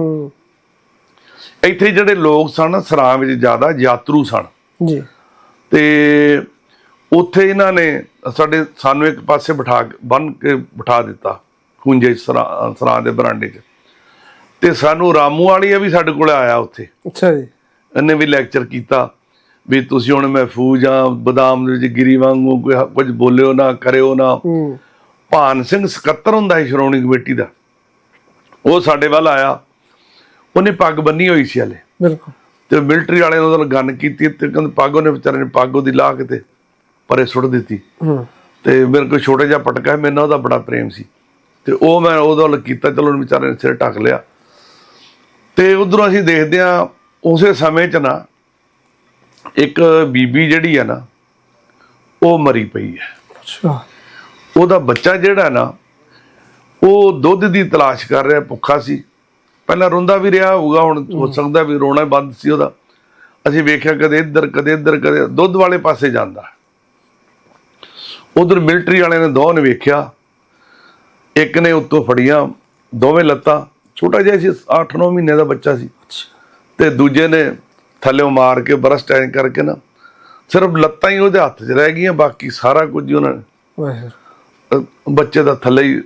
S2: ਇੱਥੇ ਜਿਹੜੇ ਲੋਕ ਸਨ ਸਰਾਂ ਵਿੱਚ ਜ਼ਿਆਦਾ ਯਾਤਰੂ ਸਨ।
S1: ਜੀ।
S2: ਤੇ ਉੱਥੇ ਇਹਨਾਂ ਨੇ ਸਾਡੇ ਸਾਨੂੰ ਇੱਕ ਪਾਸੇ ਬਿਠਾ ਕੇ ਬੰਨ ਕੇ ਬਿਠਾ ਦਿੱਤਾ ਖੁੰਝੇ ਸਰਾਂ ਸਰਾਂ ਦੇ ਬਰਾਂਡੇ 'ਚ। ਤੇ ਸਾਨੂੰ ਰਾਮੂ ਵਾਲੀ ਵੀ ਸਾਡੇ ਕੋਲ ਆਇਆ ਉੱਥੇ।
S1: ਅੱਛਾ ਜੀ।
S2: ਇਹਨੇ ਵੀ ਲੈਕਚਰ ਕੀਤਾ ਵੀ ਤੁਸੀਂ ਹੁਣ ਮਹਿਫੂਜ਼ ਆ ਬਦਾਮ ਦੇ ਵਿੱਚ ਗਿਰੀ ਵਾਂਗੂ ਕੁਝ ਬੋਲਿਓ ਨਾ ਕਰਿਓ ਨਾ।
S1: ਹੂੰ।
S2: ਭਾਨ ਸਿੰਘ ਸਕੱਤਰ ਹੁੰਦਾ ਸੀ ਸ਼੍ਰੋਮਣੀ ਕਮੇਟੀ ਦਾ। ਉਹ ਸਾਡੇ ਵੱਲ ਆਇਆ। ਉਹਨੇ ਪੱਗ ਬੰਨੀ ਹੋਈ ਸੀ ਹਲੇ।
S1: ਬਿਲਕੁਲ।
S2: ਤੇ ਮਿਲਟਰੀ ਵਾਲਿਆਂ ਨੇ ਉਹਦੇ ਨਾਲ ਗੱਲ ਕੀਤੀ ਤੇ ਕਹਿੰਦੇ ਪੱਗ ਉਹਨੇ ਵਿਚਾਰੇ ਨੇ ਪੱਗ ਉਹਦੀ ਲਾ ਕੇ ਤੇ ਪਰੇ ਸੁੱਟ ਦਿੱਤੀ। ਤੇ ਮੇਰੇ ਕੋਲ ਛੋਟਾ ਜਿਹਾ ਪਟਕਾ ਹੈ ਮੇਰੇ ਨਾਲ ਉਹਦਾ ਬੜਾ ਪ੍ਰੇਮ ਸੀ। ਤੇ ਉਹ ਮੈਂ ਉਹਦੇ ਵੱਲ ਕੀਤਾ ਚਲੋ ਉਹਨੇ ਵਿਚਾਰੇ ਨੇ ਸਿਰ ਢੱਕ ਲਿਆ। ਤੇ ਉਧਰੋਂ ਅਸੀਂ ਦੇਖਦੇ ਆ ਉਸੇ ਸਮੇਂ 'ਚ ਨਾ ਇੱਕ ਬੀਬੀ ਜਿਹੜੀ ਆ ਨਾ ਉਹ ਮਰੀ ਪਈ ਹੈ।
S1: ਅੱਛਾ।
S2: ਉਹਦਾ ਬੱਚਾ ਜਿਹੜਾ ਨਾ ਉਹ ਦੁੱਧ ਦੀ ਤਲਾਸ਼ ਕਰ ਰਿਹਾ ਭੁੱਖਾ ਸੀ। ਪਹਿਲਾਂ ਰੋਂਦਾ ਵੀ ਰਿਹਾ ਹੋਊਗਾ ਹੁਣ ਹੋ ਸਕਦਾ ਵੀ ਰੋਣਾ ਬੰਦ ਸੀ ਉਹਦਾ। ਅਸੀਂ ਵੇਖਿਆ ਕਦੇ ਇੱਧਰ ਕਦੇ ਇੱਧਰ ਕਦੇ ਦੁੱਧ ਵਾਲੇ ਪਾਸੇ ਜਾਂਦਾ। ਉਧਰ ਮਿਲਟਰੀ ਵਾਲਿਆਂ ਨੇ ਦੋ ਨੇ ਵੇਖਿਆ। ਇੱਕ ਨੇ ਉੱਤੋਂ ਫੜੀਆਂ ਦੋਵੇਂ ਲੱਤਾਂ। ਛੋਟਾ ਜਿਹਾ ਸੀ 8-9 ਮਹੀਨੇ ਦਾ ਬੱਚਾ ਸੀ। ਤੇ ਦੂਜੇ ਨੇ ਥੱਲੇੋਂ ਮਾਰ ਕੇ ਬਰਸਟ ਐਂ ਕਰਕੇ ਨਾ ਸਿਰਫ ਲੱਤਾਂ ਹੀ ਉਹਦੇ ਹੱਥ 'ਚ ਰਹਿ ਗਈਆਂ ਬਾਕੀ ਸਾਰਾ ਕੁਝ ਹੀ ਉਹਨਾਂ ਨੇ।
S1: ਵਾਹਿਗੁਰੂ।
S2: ਬੱਚੇ ਦਾ ਥੱਲੇ ਹੀ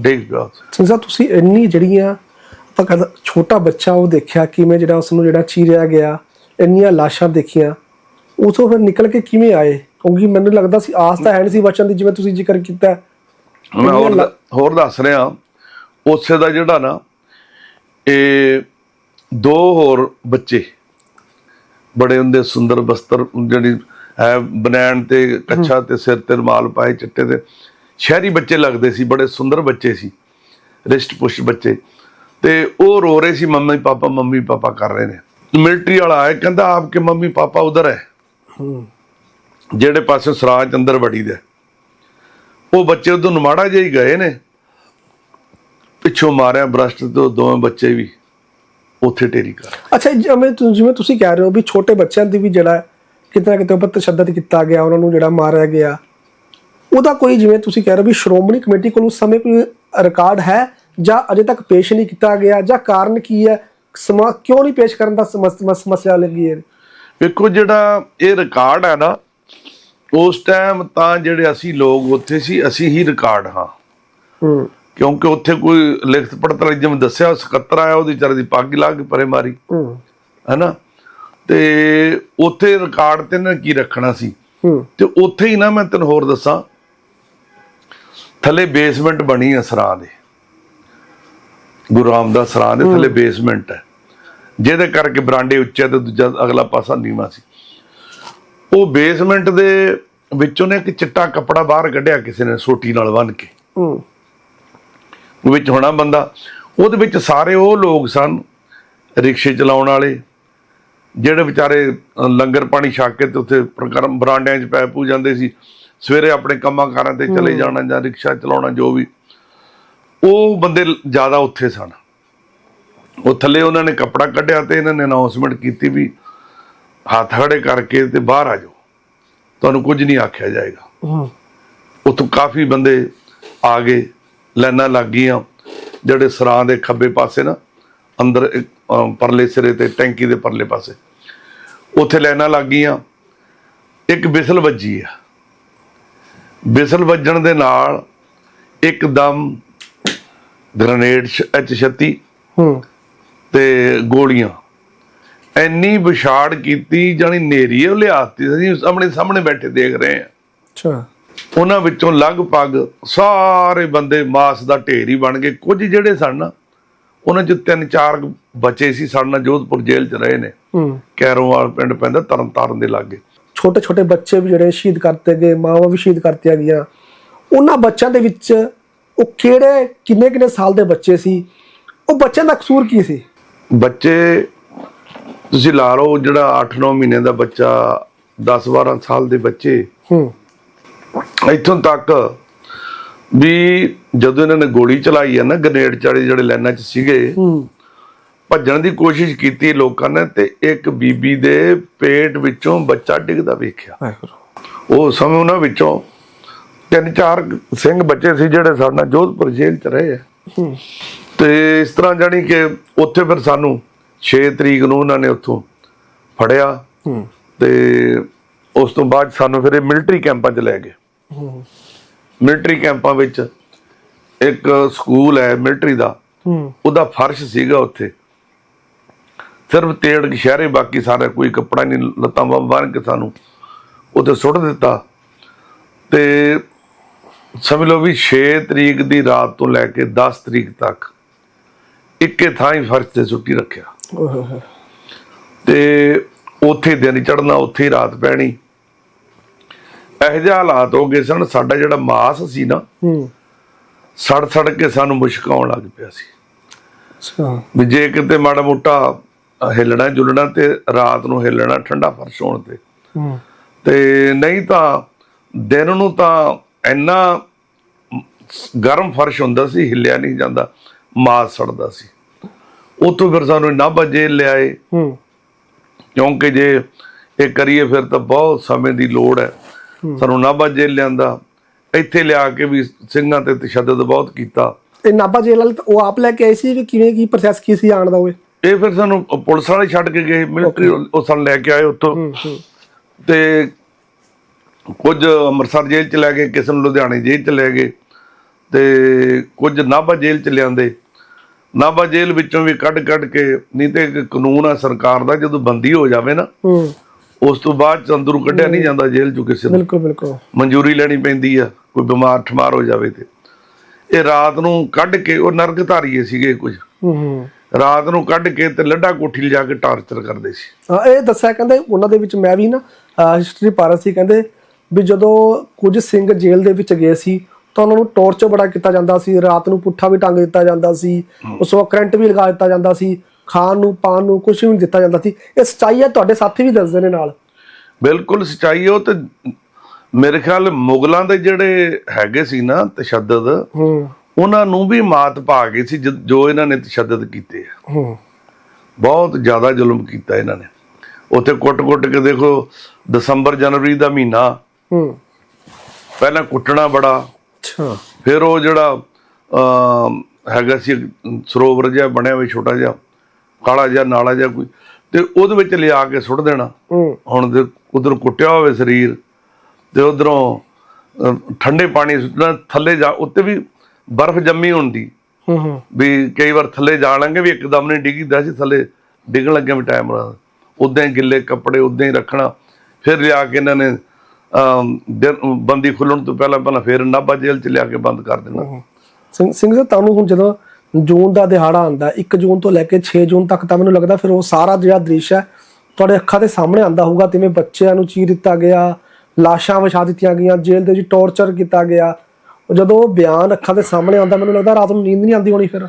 S2: ਡਿੱਗ ਪਿਆ
S1: ਸਿੰਘ ਤੁਸੀਂ ਇੰਨੀ ਜਿਹੜੀਆਂ ਆਪਾਂ ਕਹਿੰਦਾ ਛੋਟਾ ਬੱਚਾ ਉਹ ਦੇਖਿਆ ਕਿਵੇਂ ਜਿਹੜਾ ਉਸ ਨੂੰ ਜਿਹੜਾ ਚੀਰਿਆ ਗਿਆ ਇੰਨੀਆਂ ਲਾਸ਼ਾਂ ਦੇਖੀਆਂ ਉਥੋਂ ਫਿਰ ਨਿਕਲ ਕੇ ਕਿਵੇਂ ਆਏ ਕਿਉਂਕਿ ਮੈਨੂੰ ਲੱਗਦਾ ਸੀ ਆਸ ਤਾਂ ਹੈ ਨਹੀਂ ਸੀ ਬਚਣ ਦੀ ਜਿਵੇਂ ਤੁਸੀਂ ਜ਼ਿਕਰ ਕੀਤਾ।
S2: ਮੈਂ ਹੋਰ ਹੋਰ ਦੱਸ ਰਿਹਾ ਉਸੇ ਦਾ ਜਿਹੜਾ ਨਾ ਇਹ ਦੋ ਹੋਰ ਬੱਚੇ ਬੜੇ ਹੁੰਦੇ ਸੁੰਦਰ ਬਸਤਰ ਜਿਹੜੀ ਹੈ ਬਨੈਣ ਤੇ ਕੱਛਾ ਤੇ ਸਿਰ ਤੇ ਰੁਮਾਲ ਪਾਏ ਚਿੱਟੇ ਤੇ ਸ਼ਹਿਰੀ ਬੱਚੇ ਲੱਗਦੇ ਸੀ ਬੜੇ ਸੁੰਦਰ ਬੱਚੇ ਸੀ ਰਿਸ਼ਟ ਪੁਸ਼ਟ ਬੱਚੇ। ਤੇ ਉਹ ਰੋ ਰਹੇ ਸੀ ਮੰਮੀ ਪਾਪਾ ਮੰਮੀ ਪਾਪਾ ਕਰ ਰਹੇ ਨੇ। ਮਿਲਟਰੀ ਵਾਲਾ ਆਇਆ ਕਹਿੰਦਾ ਆਪਕੇ ਮੰਮੀ ਪਾਪਾ ਉਧਰ ਹੈ। ਜਿਹੜੇ ਪਾਸੇ ਸਰਾਜ ਅੰਦਰ ਵੜੀ ਦੇ। ਉਹ ਬੱਚੇ ਉਦੋਂ ਨਮਾੜਾ ਜਿਹੇ ਗਏ ਨੇ। ਪਿੱਛੋਂ ਮਾਰਿਆ ਬ੍ਰਸ਼ਟ ਤੋਂ ਦੋਵੇਂ ਬੱਚੇ ਵੀ ਉੱਥੇ ਢੇਰੀ ਕਰ
S1: ਅੱਛਾ ਜਿਵੇਂ ਜਿਵੇਂ ਤੁਸੀਂ ਕਹਿ ਰਹੇ ਹੋ ਵੀ ਛੋਟੇ ਬੱਚਿਆਂ ਦੀ ਵੀ ਜਿਹੜਾ ਕਿਤੇ ਨਾ ਕਿਤੇ ਉੱਪਰ ਤਸ਼ੱਦਦ ਕੀਤਾ ਗਿਆ ਉਹਨਾਂ ਨੂੰ ਜਿਹੜਾ ਮਾਰਿਆ ਗਿਆ। ਉਹਦਾ ਕੋਈ ਜਿਵੇਂ ਤੁਸੀਂ ਕਹਿ ਰਹੇ ਹੋ ਵੀ ਸ਼੍ਰੋਮਣੀ ਕਮੇਟੀ ਕੋਲ ਉਸ ਸਮੇਂ ਕੋਈ ਰਿਕਾਰਡ ਹੈ ਜਾਂ ਅਜੇ ਤੱਕ ਪੇਸ਼ ਨਹੀਂ ਕੀਤਾ ਗਿਆ ਜਾਂ ਕਾਰਨ ਕੀ ਹੈ? ਸਮਾਂ ਕਿਉਂ ਨਹੀਂ ਪੇਸ਼ ਕਰਨ ਦਾ ਸਮੱਸ- ਸਮੱਸ- ਸਮੱਸਿਆ ਲੱਗੀ ਹੈ?
S2: ਵੇਖੋ ਜਿਹੜਾ ਇਹ ਰਿਕਾਰਡ ਹੈ ਨਾ ਉਸ ਟਾਈਮ ਤਾਂ ਜਿਹੜੇ ਅਸੀਂ ਲੋਕ ਉੱਥੇ ਸੀ ਅਸੀਂ ਹੀ ਰਿਕਾਰਡ ਹਾਂ।
S1: ਹੂੰ।
S2: ਕਿਉਂਕਿ ਉੱਥੇ ਕੋਈ ਲਿਖਤ ਪੜਤਾਲ ਜਿਵੇਂ ਦੱਸਿਆ ਸਕੱਤਰ ਆਇਆ ਉਹਦੀ ਵਿਚਾਰੇ ਦੀ ਪੱਗ ਲਾ ਕੇ ਪਰੇ ਮਾਰੀ।
S1: ਹੂੰ।
S2: ਹੈਨਾ? ਤੇ ਉੱਥੇ ਰਿਕਾਰਡ ਤੇ ਨਾ ਕੀ ਰੱਖਣਾ ਸੀ?
S1: ਹੂੰ।
S2: ਤੇ ਉੱਥੇ ਹੀ ਨਾ ਮੈਂ ਤੈਨੂੰ ਹੋਰ ਦੱਸਾਂ ਥੱਲੇ ਬੇਸਮੈਂਟ ਬਣੀ ਆ ਸਰਾਂ ਦੇ। ਗੁਰੂ ਰਾਮਦਾਸ ਸਰਾਂ ਦੇ ਥੱਲੇ ਬੇਸਮੈਂਟ ਹੈ ਜਿਹਦੇ ਕਰਕੇ ਬਰਾਂਡੇ ਉੱਚੇ ਤੇ ਦੂਜਾ ਅਗਲਾ ਪਾਸਾ ਨੀਵਾਂ ਸੀ। ਉਹ ਬੇਸਮੈਂਟ ਦੇ ਵਿੱਚੋਂ ਨੇ ਇੱਕ ਚਿੱਟਾ ਕੱਪੜਾ ਬਾਹਰ ਕੱਢਿਆ ਕਿਸੇ ਨੇ ਸੋਟੀ ਨਾਲ ਬੰਨ੍ਹ ਕੇ।
S1: ਹੂੰ।
S2: ਉਹ ਵਿੱਚ ਹੋਣਾ ਬੰਦਾ। ਉਹਦੇ ਵਿੱਚ ਸਾਰੇ ਉਹ ਲੋਕ ਸਨ ਰਿਕਸ਼ੇ ਚਲਾਉਣ ਵਾਲੇ ਜਿਹੜੇ ਵਿਚਾਰੇ ਲੰਗਰ ਪਾਣੀ ਛਕ ਕੇ ਤੇ ਉੱਥੇ ਪ੍ਰਕਰਮ ਬਰਾਂਡਿਆਂ 'ਚ ਪੈ ਪੂ ਜਾਂਦੇ ਸੀ। ਸਵੇਰੇ ਆਪਣੇ ਕੰਮਾਂ ਕਾਰਾਂ ਤੇ ਚਲੇ ਜਾਣਾ ਜਾਂ ਰਿਕਸ਼ਾ ਚਲਾਉਣਾ ਜੋ ਵੀ। ਉਹ ਬੰਦੇ ਜ਼ਿਆਦਾ ਉੱਥੇ ਸਨ। ਉਹ ਥੱਲੇ ਉਹਨਾਂ ਨੇ ਕੱਪੜਾ ਕੱਢਿਆ ਤੇ ਇਹਨਾਂ ਨੇ ਅਨਾਉਂਸਮੈਂਟ ਕੀਤੀ ਵੀ ਹੱਥ ਖੜੇ ਕਰਕੇ ਤੇ ਬਾਹਰ ਆ ਜਾਓ। ਤੁਹਾਨੂੰ ਕੁਝ ਨਹੀਂ ਆਖਿਆ ਜਾਏਗਾ। ਉੱਥੋਂ ਕਾਫੀ ਬੰਦੇ ਆ ਗਏ ਲਾਈਨਾਂ ਲੱਗ ਗਈਆਂ। ਜਿਹੜੇ ਸਰਾਂ ਦੇ ਖੱਬੇ ਪਾਸੇ ਨਾ ਅੰਦਰ ਪਰਲੇ ਸਿਰੇ ਤੇ ਟੈਂਕੀ ਦੇ ਪਰਲੇ ਪਾਸੇ। ਉੱਥੇ ਲਾਈਨਾਂ ਲੱਗ ਗਈਆਂ। ਇੱਕ ਬਿਸਲ ਵੱਜੀ ਆ। ਬਿਸਲ ਵੱਜਣ ਦੇ ਨਾਲ ਇੱਕਦਮ ਗ੍ਰਨੇਡ ਐਚ 36
S1: ਹੂੰ।
S2: ਤੇ ਗੋਲੀਆਂ। ਇੰਨੀ ਵਿਛਾੜ ਕੀਤੀ ਜਾਨੀ ਨੇਰੀ ਉਹ ਲਿਆਤੀ ਅਸੀਂ ਸਾਹਮਣੇ ਸਾਹਮਣੇ ਬੈਠੇ ਦੇਖ ਰਹੇ ਆ
S1: ਅੱਛਾ।
S2: ਉਹਨਾਂ ਵਿੱਚੋਂ ਲਗਭਗ ਸਾਰੇ ਬੰਦੇ ਮਾਸ ਦਾ ਢੇਰ ਹੀ ਬਣ ਗਏ। ਕੁਝ ਜਿਹੜੇ ਸਨ ਨਾ ਉਹਨਾਂ ਚ ਤਿੰਨ ਚਾਰ ਬੱਚੇ ਸੀ ਸਾਡੇ ਨਾਲ ਜੋਧਪੁਰ ਜੇਲ੍ਹ ਚ ਰਹੇ ਨੇ।
S1: ਹੂੰ।
S2: ਕੈਰੋਵਾਲ ਪਿੰਡ ਪੈਂਦਾ ਤਰਨਤਾਰਨ ਦੇ ਲਾਗੇ।
S1: ਛੋਟੇ ਛੋਟੇ ਬੱਚੇ ਵੀ ਜਿਹੜੇ ਸ਼ਹੀਦ ਕਰਤੇ ਗਏ ਮਾਵਾਂ ਵੀ ਸ਼ਹੀਦ ਕਰਤੀਆਂ ਗਈਆਂ। ਉਹਨਾਂ ਬੱਚਿਆਂ ਦੇ ਵਿੱਚ ਉਹ ਕਿਹੜੇ ਕਿੰਨੇ ਕਿੰਨੇ ਸਾਲ ਦੇ ਬੱਚੇ ਸੀ? ਉਹ ਬੱਚਿਆਂ ਦਾ ਕਸੂਰ ਕੀ ਸੀ?
S2: ਬੱਚੇ ਤੁਸੀਂ ਲਾ ਲਓ ਜਿਹੜਾ 8-9 ਮਹੀਨੇ ਦਾ ਬੱਚਾ 10-12 ਸਾਲ ਦੇ ਬੱਚੇ।
S1: ਹੂੰ।
S2: ਇੱਥੋਂ ਤੱਕ ਵੀ ਜਦੋਂ ਇਹਨਾਂ ਨੇ ਗੋਲੀ ਚਲਾਈ ਹੈ ਨਾ ਗ੍ਰਨੇਡ ਚਾੜੇ ਜਿਹੜੇ ਲਾਈਨਾਂ 'ਚ ਸੀਗੇ
S1: ਹੂੰ।
S2: ਭੱਜਣ ਦੀ ਕੋਸ਼ਿਸ਼ ਕੀਤੀ ਲੋਕਾਂ ਨੇ ਤੇ ਇੱਕ ਬੀਬੀ ਦੇ ਪੇਟ ਵਿੱਚੋਂ ਬੱਚਾ ਡਿੱਗਦਾ ਵੇਖਿਆ। ਉਹ ਸਮੇਂ ਉਹਨਾਂ ਵਿੱਚੋਂ ਤਿੰਨ ਚਾਰ ਸਿੰਘ ਬੱਚੇ ਸੀ ਜਿਹੜੇ ਸਾਡੇ ਨਾਲ ਜੋਧਪੁਰ ਜੇਲ੍ਹ 'ਚ ਰਹੇ ਆ। ਤੇ ਇਸ ਤਰ੍ਹਾਂ ਜਾਣੀ ਕਿ ਉੱਥੇ ਫਿਰ ਸਾਨੂੰ 6 ਤਰੀਕ ਨੂੰ ਉਹਨਾਂ ਨੇ ਉੱਥੋਂ ਫੜਿਆ। ਤੇ ਉਸ ਤੋਂ ਬਾਅਦ ਸਾਨੂੰ ਫਿਰ ਇਹ ਮਿਲਟਰੀ ਕੈਂਪਾਂ 'ਚ ਲੈ ਗਏ। ਮਿਲਟਰੀ ਕੈਂਪਾਂ ਵਿੱਚ ਇੱਕ ਸਕੂਲ ਹੈ ਮਿਲਟਰੀ ਦਾ। ਉਹਦਾ ਫਰਸ਼ ਸੀਗਾ ਉੱਥੇ। ਸਿਰਫ ਤੇੜ ਸ਼ਹਿਰੇ ਬਾਕੀ ਸਾਰਾ ਕੋਈ ਕੱਪੜਾ ਨਹੀਂ ਲੱਤਾਂ ਬੰਨ ਕੇ ਸਾਨੂੰ ਉੱਥੇ ਸੁੱਟ ਦਿੱਤਾ। ਤੇ ਸਮਝ ਲਓ ਵੀ 6 ਤਰੀਕ ਦੀ ਰਾਤ ਤੋਂ ਲੈ ਕੇ 10 ਤਰੀਕ ਤੱਕ ਇੱਕੇ ਥਾਂ ਹੀ ਫਰਸ਼ ਤੇ ਸੁੱਟੀ ਰੱਖਿਆ। ਤੇ ਉੱਥੇ ਦਿਨ ਚੜਨਾ ਉੱਥੇ ਰਾਤ ਪੈਣੀ। ਇਹੋ ਜਿਹੇ ਹਾਲਾਤ ਹੋ ਗਏ ਸਨ ਸਾਡਾ ਜਿਹੜਾ ਮਾਸ ਸੀ ਨਾ ਸੜ ਸੜ ਕੇ ਸਾਨੂੰ ਮੁਸ਼ਕ ਆਉਣ ਲੱਗ ਪਿਆ ਸੀ।
S1: ਅੱਛਾ।
S2: ਵੀ ਜੇ ਕਿਤੇ ਮਾੜਾ ਮੋਟਾ ਹਿੱਲਣਾ ਜੁਲਣਾ ਤੇ ਰਾਤ ਨੂੰ ਹਿੱਲਣਾ ਠੰਡਾ ਫਰਸ਼ ਹੋਣ ਤੇ। ਤੇ ਨਹੀਂ ਤਾਂ ਦਿਨ ਨੂੰ ਤਾਂ ਇੰਨਾ ਗਰਮ ਫਰਸ਼ ਹੁੰਦਾ ਸੀ ਹਿੱਲਿਆ ਨਹੀਂ ਜਾਂਦਾ ਮਾਸ ਸੜਦਾ ਸੀ। ਉੱਥੋਂ ਫਿਰ ਸਾਨੂੰ ਨਾਭਾ ਜੇਲ੍ਹ ਲਿਆਏ। ਕਿਉਂਕਿ ਜੇ ਇਹ ਕਰੀਏ ਫਿਰ ਤਾਂ ਬਹੁਤ ਸਮੇਂ ਦੀ ਲੋੜ ਹੈ। ਸਾਨੂੰ ਨਾਭਾ ਜੇਲ੍ਹ ਲਿਆਂਦਾ। ਇੱਥੇ ਲਿਆ ਕੇ ਵੀ ਸਿੰਘਾਂ ਤੇ ਤਸ਼ੱਦਦ ਬਹੁਤ ਕੀਤਾ।
S1: ਇਹ ਨਾਭਾ ਜੇਲ੍ਹ ਵਾਲੇ ਤਾਂ ਉਹ ਆਪ ਲੈ ਕੇ ਆਏ ਸੀ ਕਿ ਕਿਵੇਂ ਕੀ ਪ੍ਰੋਸੈਸ ਕੀ ਸੀ ਆਣ ਦਾ ਉਹ?
S2: ਇਹ ਫਿਰ ਸਾਨੂੰ ਪੁਲਿਸ ਵਾਲੇ ਛੱਡ ਕੇ ਗਏ ਮਿਲਟਰੀ ਉਹ ਸਾਨੂੰ ਲੈ ਕੇ ਆਏ ਉੱਥੋਂ। ਤੇ ਕੁਝ ਅੰਮ੍ਰਿਤਸਰ ਜੇਲ੍ਹ ਚ ਲੈ ਗਏ ਕਿਸੇ ਨੂੰ ਲੁਧਿਆਣੇ ਜੇਲ੍ਹ ਚ ਲੈ ਗਏ। ਤੇ ਕੁਝ ਨਾਭਾ ਜੇਲ੍ਹ ਚ ਲਿਆਂਦੇ। ਨਾਭਾ ਜੇਲ੍ਹ ਵਿੱਚੋਂ ਵੀ ਕੱਢ ਕੱਢ ਕੇ ਨਹੀਂ ਤੇ ਇੱਕ ਕਾਨੂੰਨ ਆ ਸਰਕਾਰ ਦਾ ਜਦੋਂ ਬੰਦੀ ਹੋ ਜਾਵੇ ਨਾ ਉਸ ਤੋਂ ਬਾਅਦ ਚ ਅੰਦਰੋਂ ਕੱਢਿਆ ਨਹੀਂ ਜਾਂਦਾ ਜੇਲ੍ਹ ਚੋਂ ਕਿਸੇ ਨੂੰ।
S1: ਬਿਲਕੁਲ ਬਿਲਕੁਲ।
S2: ਮਨਜ਼ੂਰੀ ਲੈਣੀ ਪੈਂਦੀ ਆ ਕੋਈ ਬਿਮਾਰ ਠਮਾਰ ਹੋ ਜਾਵੇ ਤੇ। ਇਹ ਰਾਤ ਨੂੰ ਕੱਢ ਕੇ ਉਹ ਨਰਕ ਧਾਰੀਏ ਸੀਗੇ ਕੁਝ।
S1: ਹੂੰ ਹੂੰ।
S2: ਰਾਤ ਨੂੰ ਕੱਢ ਕੇ ਤੇ ਲੱਡਾ ਕੋਠੀ ਲਿਜਾ ਕੇ ਟਾਰਚਰ ਕਰਦੇ ਸੀ।
S1: ਇਹ ਦੱਸਿਆ ਕਹਿੰਦੇ ਉਹਨਾਂ ਦੇ ਵਿੱਚ ਮੈਂ ਵੀ ਨਾ ਹਿਸਟਰੀ ਰਹੀ ਸੀ ਕਹਿੰਦੇ ਵੀ ਜਦੋਂ ਕੁਝ ਸਿੰਘ ਜੇਲ੍ਹ ਦੇ ਵਿੱਚ ਗਏ ਸੀ ਤਾਂ ਉਹਨਾਂ ਨੂੰ ਟੌਰਚਰ ਬੜਾ ਕੀਤਾ ਜਾਂਦਾ ਸੀ ਰਾਤ ਨੂੰ ਪੁੱਠਾ ਵੀ ਟੰਗ ਦਿੱਤਾ ਜਾਂਦਾ ਸੀ ਉਸ ਵਕਤ ਕਰੰਟ ਵੀ ਲਗਾ ਦਿੱਤਾ ਜਾਂਦਾ ਸੀ ਖਾਣ ਨੂੰ ਪਾਣ ਨੂੰ ਕੁਝ ਵੀ ਦਿੱਤਾ ਜਾਂਦਾ ਸੀ। ਇਹ ਸੱਚਾਈ ਹੈ ਤੁਹਾਡੇ ਸਾਥੀ ਵੀ ਦੱਸਦੇ ਨੇ ਨਾਲ।
S2: ਬਿਲਕੁਲ ਸਚਾਈ ਉਹ ਤੇ ਮੇਰੇ ਖਿਆਲ ਮੁਗਲਾਂ ਦੇ ਜਿਹੜੇ ਹੈਗੇ ਸੀ ਨਾ ਤਸ਼ੱਦਦ
S1: ਹੂੰ।
S2: ਉਹਨਾਂ ਨੂੰ ਵੀ ਮਾਤ ਪਾ ਗਈ ਸੀ ਜੋ ਇਹਨਾਂ ਨੇ ਤਸ਼ੱਦਦ ਕੀਤੇ ਆ।
S1: ਹੂੰ।
S2: ਬਹੁਤ ਜ਼ਿਆਦਾ ਜ਼ੁਲਮ ਕੀਤਾ ਇਹਨਾਂ ਨੇ। ਉੱਥੇ ਕੁੱਟ-ਕੁੱਟ ਕੇ ਦੇਖੋ ਦਸੰਬਰ ਜਨਵਰੀ ਦਾ ਮਹੀਨਾ।
S1: ਹੂੰ।
S2: ਪਹਿਲਾਂ ਕੁੱਟਣਾ ਬੜਾ।
S1: ਅੱਛਾ।
S2: ਫਿਰ ਉਹ ਜਿਹੜਾ ਹੈਗਾ ਸੀ ਸਰੋਵਰ ਜਿਹਾ ਬਣਿਆ ਹੋਇਆ ਛੋਟਾ ਜਿਹਾ ਕਾਲਾ ਜਿਹਾ ਨਾਲਾ ਜਿਹਾ ਕੋਈ ਤੇ ਉਹਦੇ ਵਿੱਚ ਲਿਆ ਕੇ ਸੁੱਟ ਦੇਣਾ। ਹੁਣ ਦੇ ਉਧਰ ਕੁੱਟਿਆ ਹੋਵੇ ਸਰੀਰ ਤੇ ਉਧਰੋਂ ਠੰਡੇ ਪਾਣੀ ਸੁੱਟਣਾ ਥੱਲੇ ਜਾ ਉੱਤੇ ਵੀ ਬਰਫ਼ ਜੰਮੀ ਹੁੰਦੀ
S1: ਹੂੰ ਹੂੰ।
S2: ਵੀ ਕਈ ਵਾਰ ਥੱਲੇ ਜਾ ਲਾਂਗੇ ਵੀ ਇੱਕਦਮ ਨਹੀਂ ਡਿੱਗੀਦਾ ਸੀ ਥੱਲੇ ਡਿੱਗਣ ਲੱਗਿਆ ਵੀ ਟਾਈਮ ਲੱਗਦਾ ਉਦਾਂ ਹੀ ਗਿੱਲੇ ਕੱਪੜੇ ਉਦਾਂ ਹੀ ਰੱਖਣਾ। ਫਿਰ ਲਿਆ ਕੇ ਇਹਨਾਂ ਨੇ ਬੰਦੀ ਖੁੱਲਣ ਤੋਂ ਪਹਿਲਾਂ ਪਹਿਲਾਂ ਫਿਰ ਨਾਭਾ ਜੇਲ੍ਹ ਚ ਲਿਆ ਕੇ ਬੰਦ ਕਰ ਦੇਣਾ।
S1: ਸਿੰਘ ਸਿੰਘ ਜੀ ਤੁਹਾਨੂੰ ਹੁਣ ਜਦੋਂ ਜੂਨ ਦਾ ਦਿਹਾੜਾ ਆਂਦਾ 1 ਜੂਨ ਤੋਂ ਲੈ ਕੇ 6 ਜੂਨ ਤੱਕ ਤਾਂ ਮੈਨੂੰ ਲੱਗਦਾ ਫਿਰ ਉਹ ਸਾਰਾ ਜਿਹੜਾ ਦ੍ਰਿਸ਼ ਹੈ ਤੁਹਾਡੇ ਅੱਖਾਂ ਦੇ ਸਾਹਮਣੇ ਆਂਦਾ ਹੋਊਗਾ ਜਿਵੇਂ ਬੱਚਿਆਂ ਨੂੰ ਚੀਰ ਦਿੱਤਾ ਗਿਆ ਲਾਸ਼ਾਂ ਵਿਛਾ ਦਿੱਤੀਆਂ ਗਈਆਂ ਜੇਲ੍ਹ ਦੇ ਵਿੱਚ ਟੌਰਚਰ ਕੀਤਾ ਗਿਆ। ਜਦੋਂ ਉਹ ਬਿਆਨ ਅੱਖਾਂ ਦੇ ਸਾਹਮਣੇ ਆਂਦਾ ਮੈਨੂੰ ਲੱਗਦਾ ਰਾਤ ਨੂੰ ਨੀਂਦ ਨਹੀਂ ਆਉਂਦੀ ਹੋਣੀ ਫਿਰ।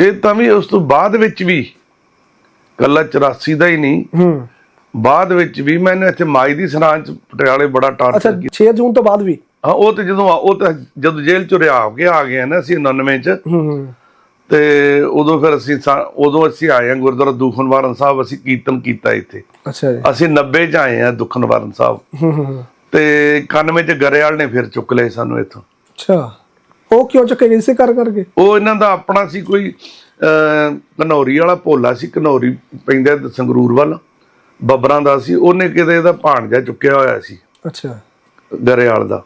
S2: ਇਹ ਤਾਂ ਵੀ ਉਸ ਤੋਂ ਬਾਅਦ ਵਿੱਚ ਵੀ ਕੱਲਾ 84 ਦਾ ਹੀ ਨਹੀਂ।
S1: ਹੂੰ।
S2: ਬਾਅਦ ਵਿੱਚ ਵੀ ਮੈਨੂੰ ਇੱਥੇ ਮਾਈ ਦੀ ਸਰਾਂ ਚ ਪਟਿਆਲੇ ਬੜਾ
S1: ਅੱਛਾ
S2: ਟਾਰਚਰ
S1: 6 ਜੂਨ ਤੋਂ ਬਾਅਦ ਵੀ?
S2: ਹਾਂ ਉਹ ਤੇ ਜਦੋਂ ਆ- ਉਹ ਤਾਂ ਜਦੋਂ ਜੇਲ੍ਹ ਚੋਂ ਰਿਹਾ ਹੋ ਕੇ ਆ ਗਏ ਨਾ ਅਸੀਂ 99 ਚ।
S1: ਹੂੰ ਹੂੰ।
S2: ਤੇ ਉਦੋਂ ਫਿਰ ਅਸੀਂ ਸਾ- ਉਦੋਂ ਅਸੀਂ ਆਏ ਹਾਂ ਗੁਰਦੁਆਰਾ ਦੂਖਨਵਾਰਨ ਸਾਹਿਬ ਅਸੀਂ ਕੀਰਤਨ ਕੀਤਾ ਇੱਥੇ।
S1: ਅੱਛਾ ਜੀ।
S2: ਅਸੀਂ 90 ਚ ਆਏ ਹਾਂ ਦੁਖਨਵਾਰਨ ਸਾਹਿਬ।
S1: ਹੂੰ ਹੂੰ ਹੂੰ।
S2: ਤੇ 91 ਚ ਗਰੇਵਾਲ ਨੇ ਫਿਰ ਚੁੱਕ ਲਏ ਸਾਨੂੰ ਇੱਥੋਂ।
S1: ਅੱਛਾ। ਉਹ ਕਿਉਂ ਚੱਕੇ? ਗਏ ਸੀ ਕਰ ਕਰਕੇ?
S2: ਉਹ ਇਹਨਾਂ ਦਾ ਆਪਣਾ ਸੀ ਕੋਈ ਘਨੌਰੀ ਵਾਲਾ ਭੋਲਾ ਸੀ ਘਨੌਰੀ ਪੈਂਦਾ ਸੰਗਰੂਰ ਵੱਲ। ਬੱਬਰਾਂ ਦਾ ਸੀ ਉਹਨੇ ਕਿਤੇ ਇਹਦਾ ਭਾਣਜਾ ਚੁੱਕਿਆ ਹੋਇਆ ਸੀ।
S1: ਅੱਛਾ।
S2: ਗਰੇਵਾਲ ਦਾ।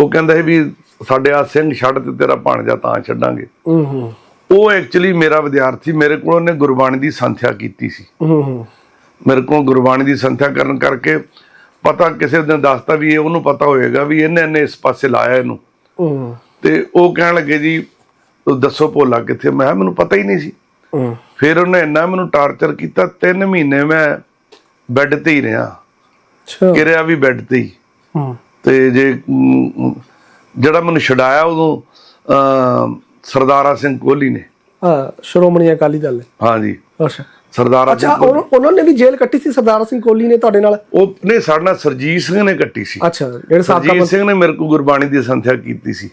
S2: ਉਹ ਕਹਿੰਦਾ ਸੀ ਵੀ ਸਾਡੇ ਆ ਸਿੰਘ ਛੱਡ ਤੇ ਤੇਰਾ ਭਾਣਜਾ ਤਾਂ ਛੱਡਾਂਗੇ।
S1: ਹੂੰ ਹੂੰ।
S2: ਉਹ ਐਕਚੁਅਲੀ ਮੇਰਾ ਵਿਦਿਆਰਥੀ ਮੇਰੇ ਕੋਲ ਉਹਨੇ ਗੁਰਬਾਣੀ ਦੀ ਸੰਥਿਆ ਕੀਤੀ ਸੀ।
S1: ਹੂੰ ਹੂੰ।
S2: ਮੇਰੇ ਕੋਲ ਗੁਰਬਾਣੀ ਦੀ ਸੰਥਿਆ ਕਰਨ ਕਰਕੇ ਪਤਾ ਕਿਸੇ ਨੇ ਦੱਸਤਾ ਵੀ ਇਹ ਉਹਨੂੰ ਪਤਾ ਹੋਏਗਾ ਵੀ ਇਹਨੇ ਇਹਨੇ ਇਸ ਪਾਸੇ ਲਾਇਆ ਇਹਨੂੰ। ਤੇ ਉਹ ਕਹਿਣ ਲੱਗੇ ਜੀ ਤੂੰ ਦੱਸੋ ਭੋਲਾ ਕਿੱਥੇ? ਮੈਂ ਮੈਨੂੰ ਪਤਾ ਹੀ ਨਹੀਂ ਸੀ। ਫਿਰ ਉਹਨੇ ਇੰਨਾ ਮੈਨੂੰ ਟਾਰਚਰ ਕੀਤਾ 3 ਮਹੀਨੇ ਮੈਂ ਬੈੱਡ ਤੇ ਹੀ ਰਿਹਾ।
S1: ਅੱਛਾ।
S2: ਕਿਰਿਆ ਵੀ ਬੈੱਡ ਤੇ ਹੀ। ਤੇ ਜੇ ਜਿਹੜਾ ਮੈਨੂੰ ਛਡਾਇਆ ਉਦੋਂ ਸਰਦਾਰਾ ਸਿੰਘ ਕੋਹਲੀ ਨੇ।
S1: ਹਾਂ ਸ਼੍ਰੋਮਣੀ ਅਕਾਲੀ ਦਲ ਨੇ।
S2: ਹਾਂਜੀ
S1: ਅੱਛਾ।
S2: ਸਰਦਾਰਾ ਸਿੰਘ
S1: ਅੱਛਾ ਉਹਨਾਂ ਉਹਨਾਂ ਨੇ ਵੀ ਜੇਲ੍ਹ ਕੱਟੀ ਸੀ ਸਰਦਾਰ ਸਿੰਘ ਕੋਹਲੀ ਨੇ ਤੁਹਾਡੇ ਨਾਲ?
S2: ਉਹ ਨੇ ਸਾਡੇ ਨਾਲ ਸਰਜੀਤ ਸਿੰਘ ਨੇ ਕੱਟੀ ਸੀ।
S1: ਅੱਛਾ ਜਿਹੜੇ ਸਾਬਕਾ
S2: ਸਰਜੀਤ ਸਿੰਘ ਨੇ ਮੇਰੇ ਕੋਲ ਗੁਰਬਾਣੀ ਦੀ ਸੰਥਿਆ ਕੀਤੀ ਸੀ।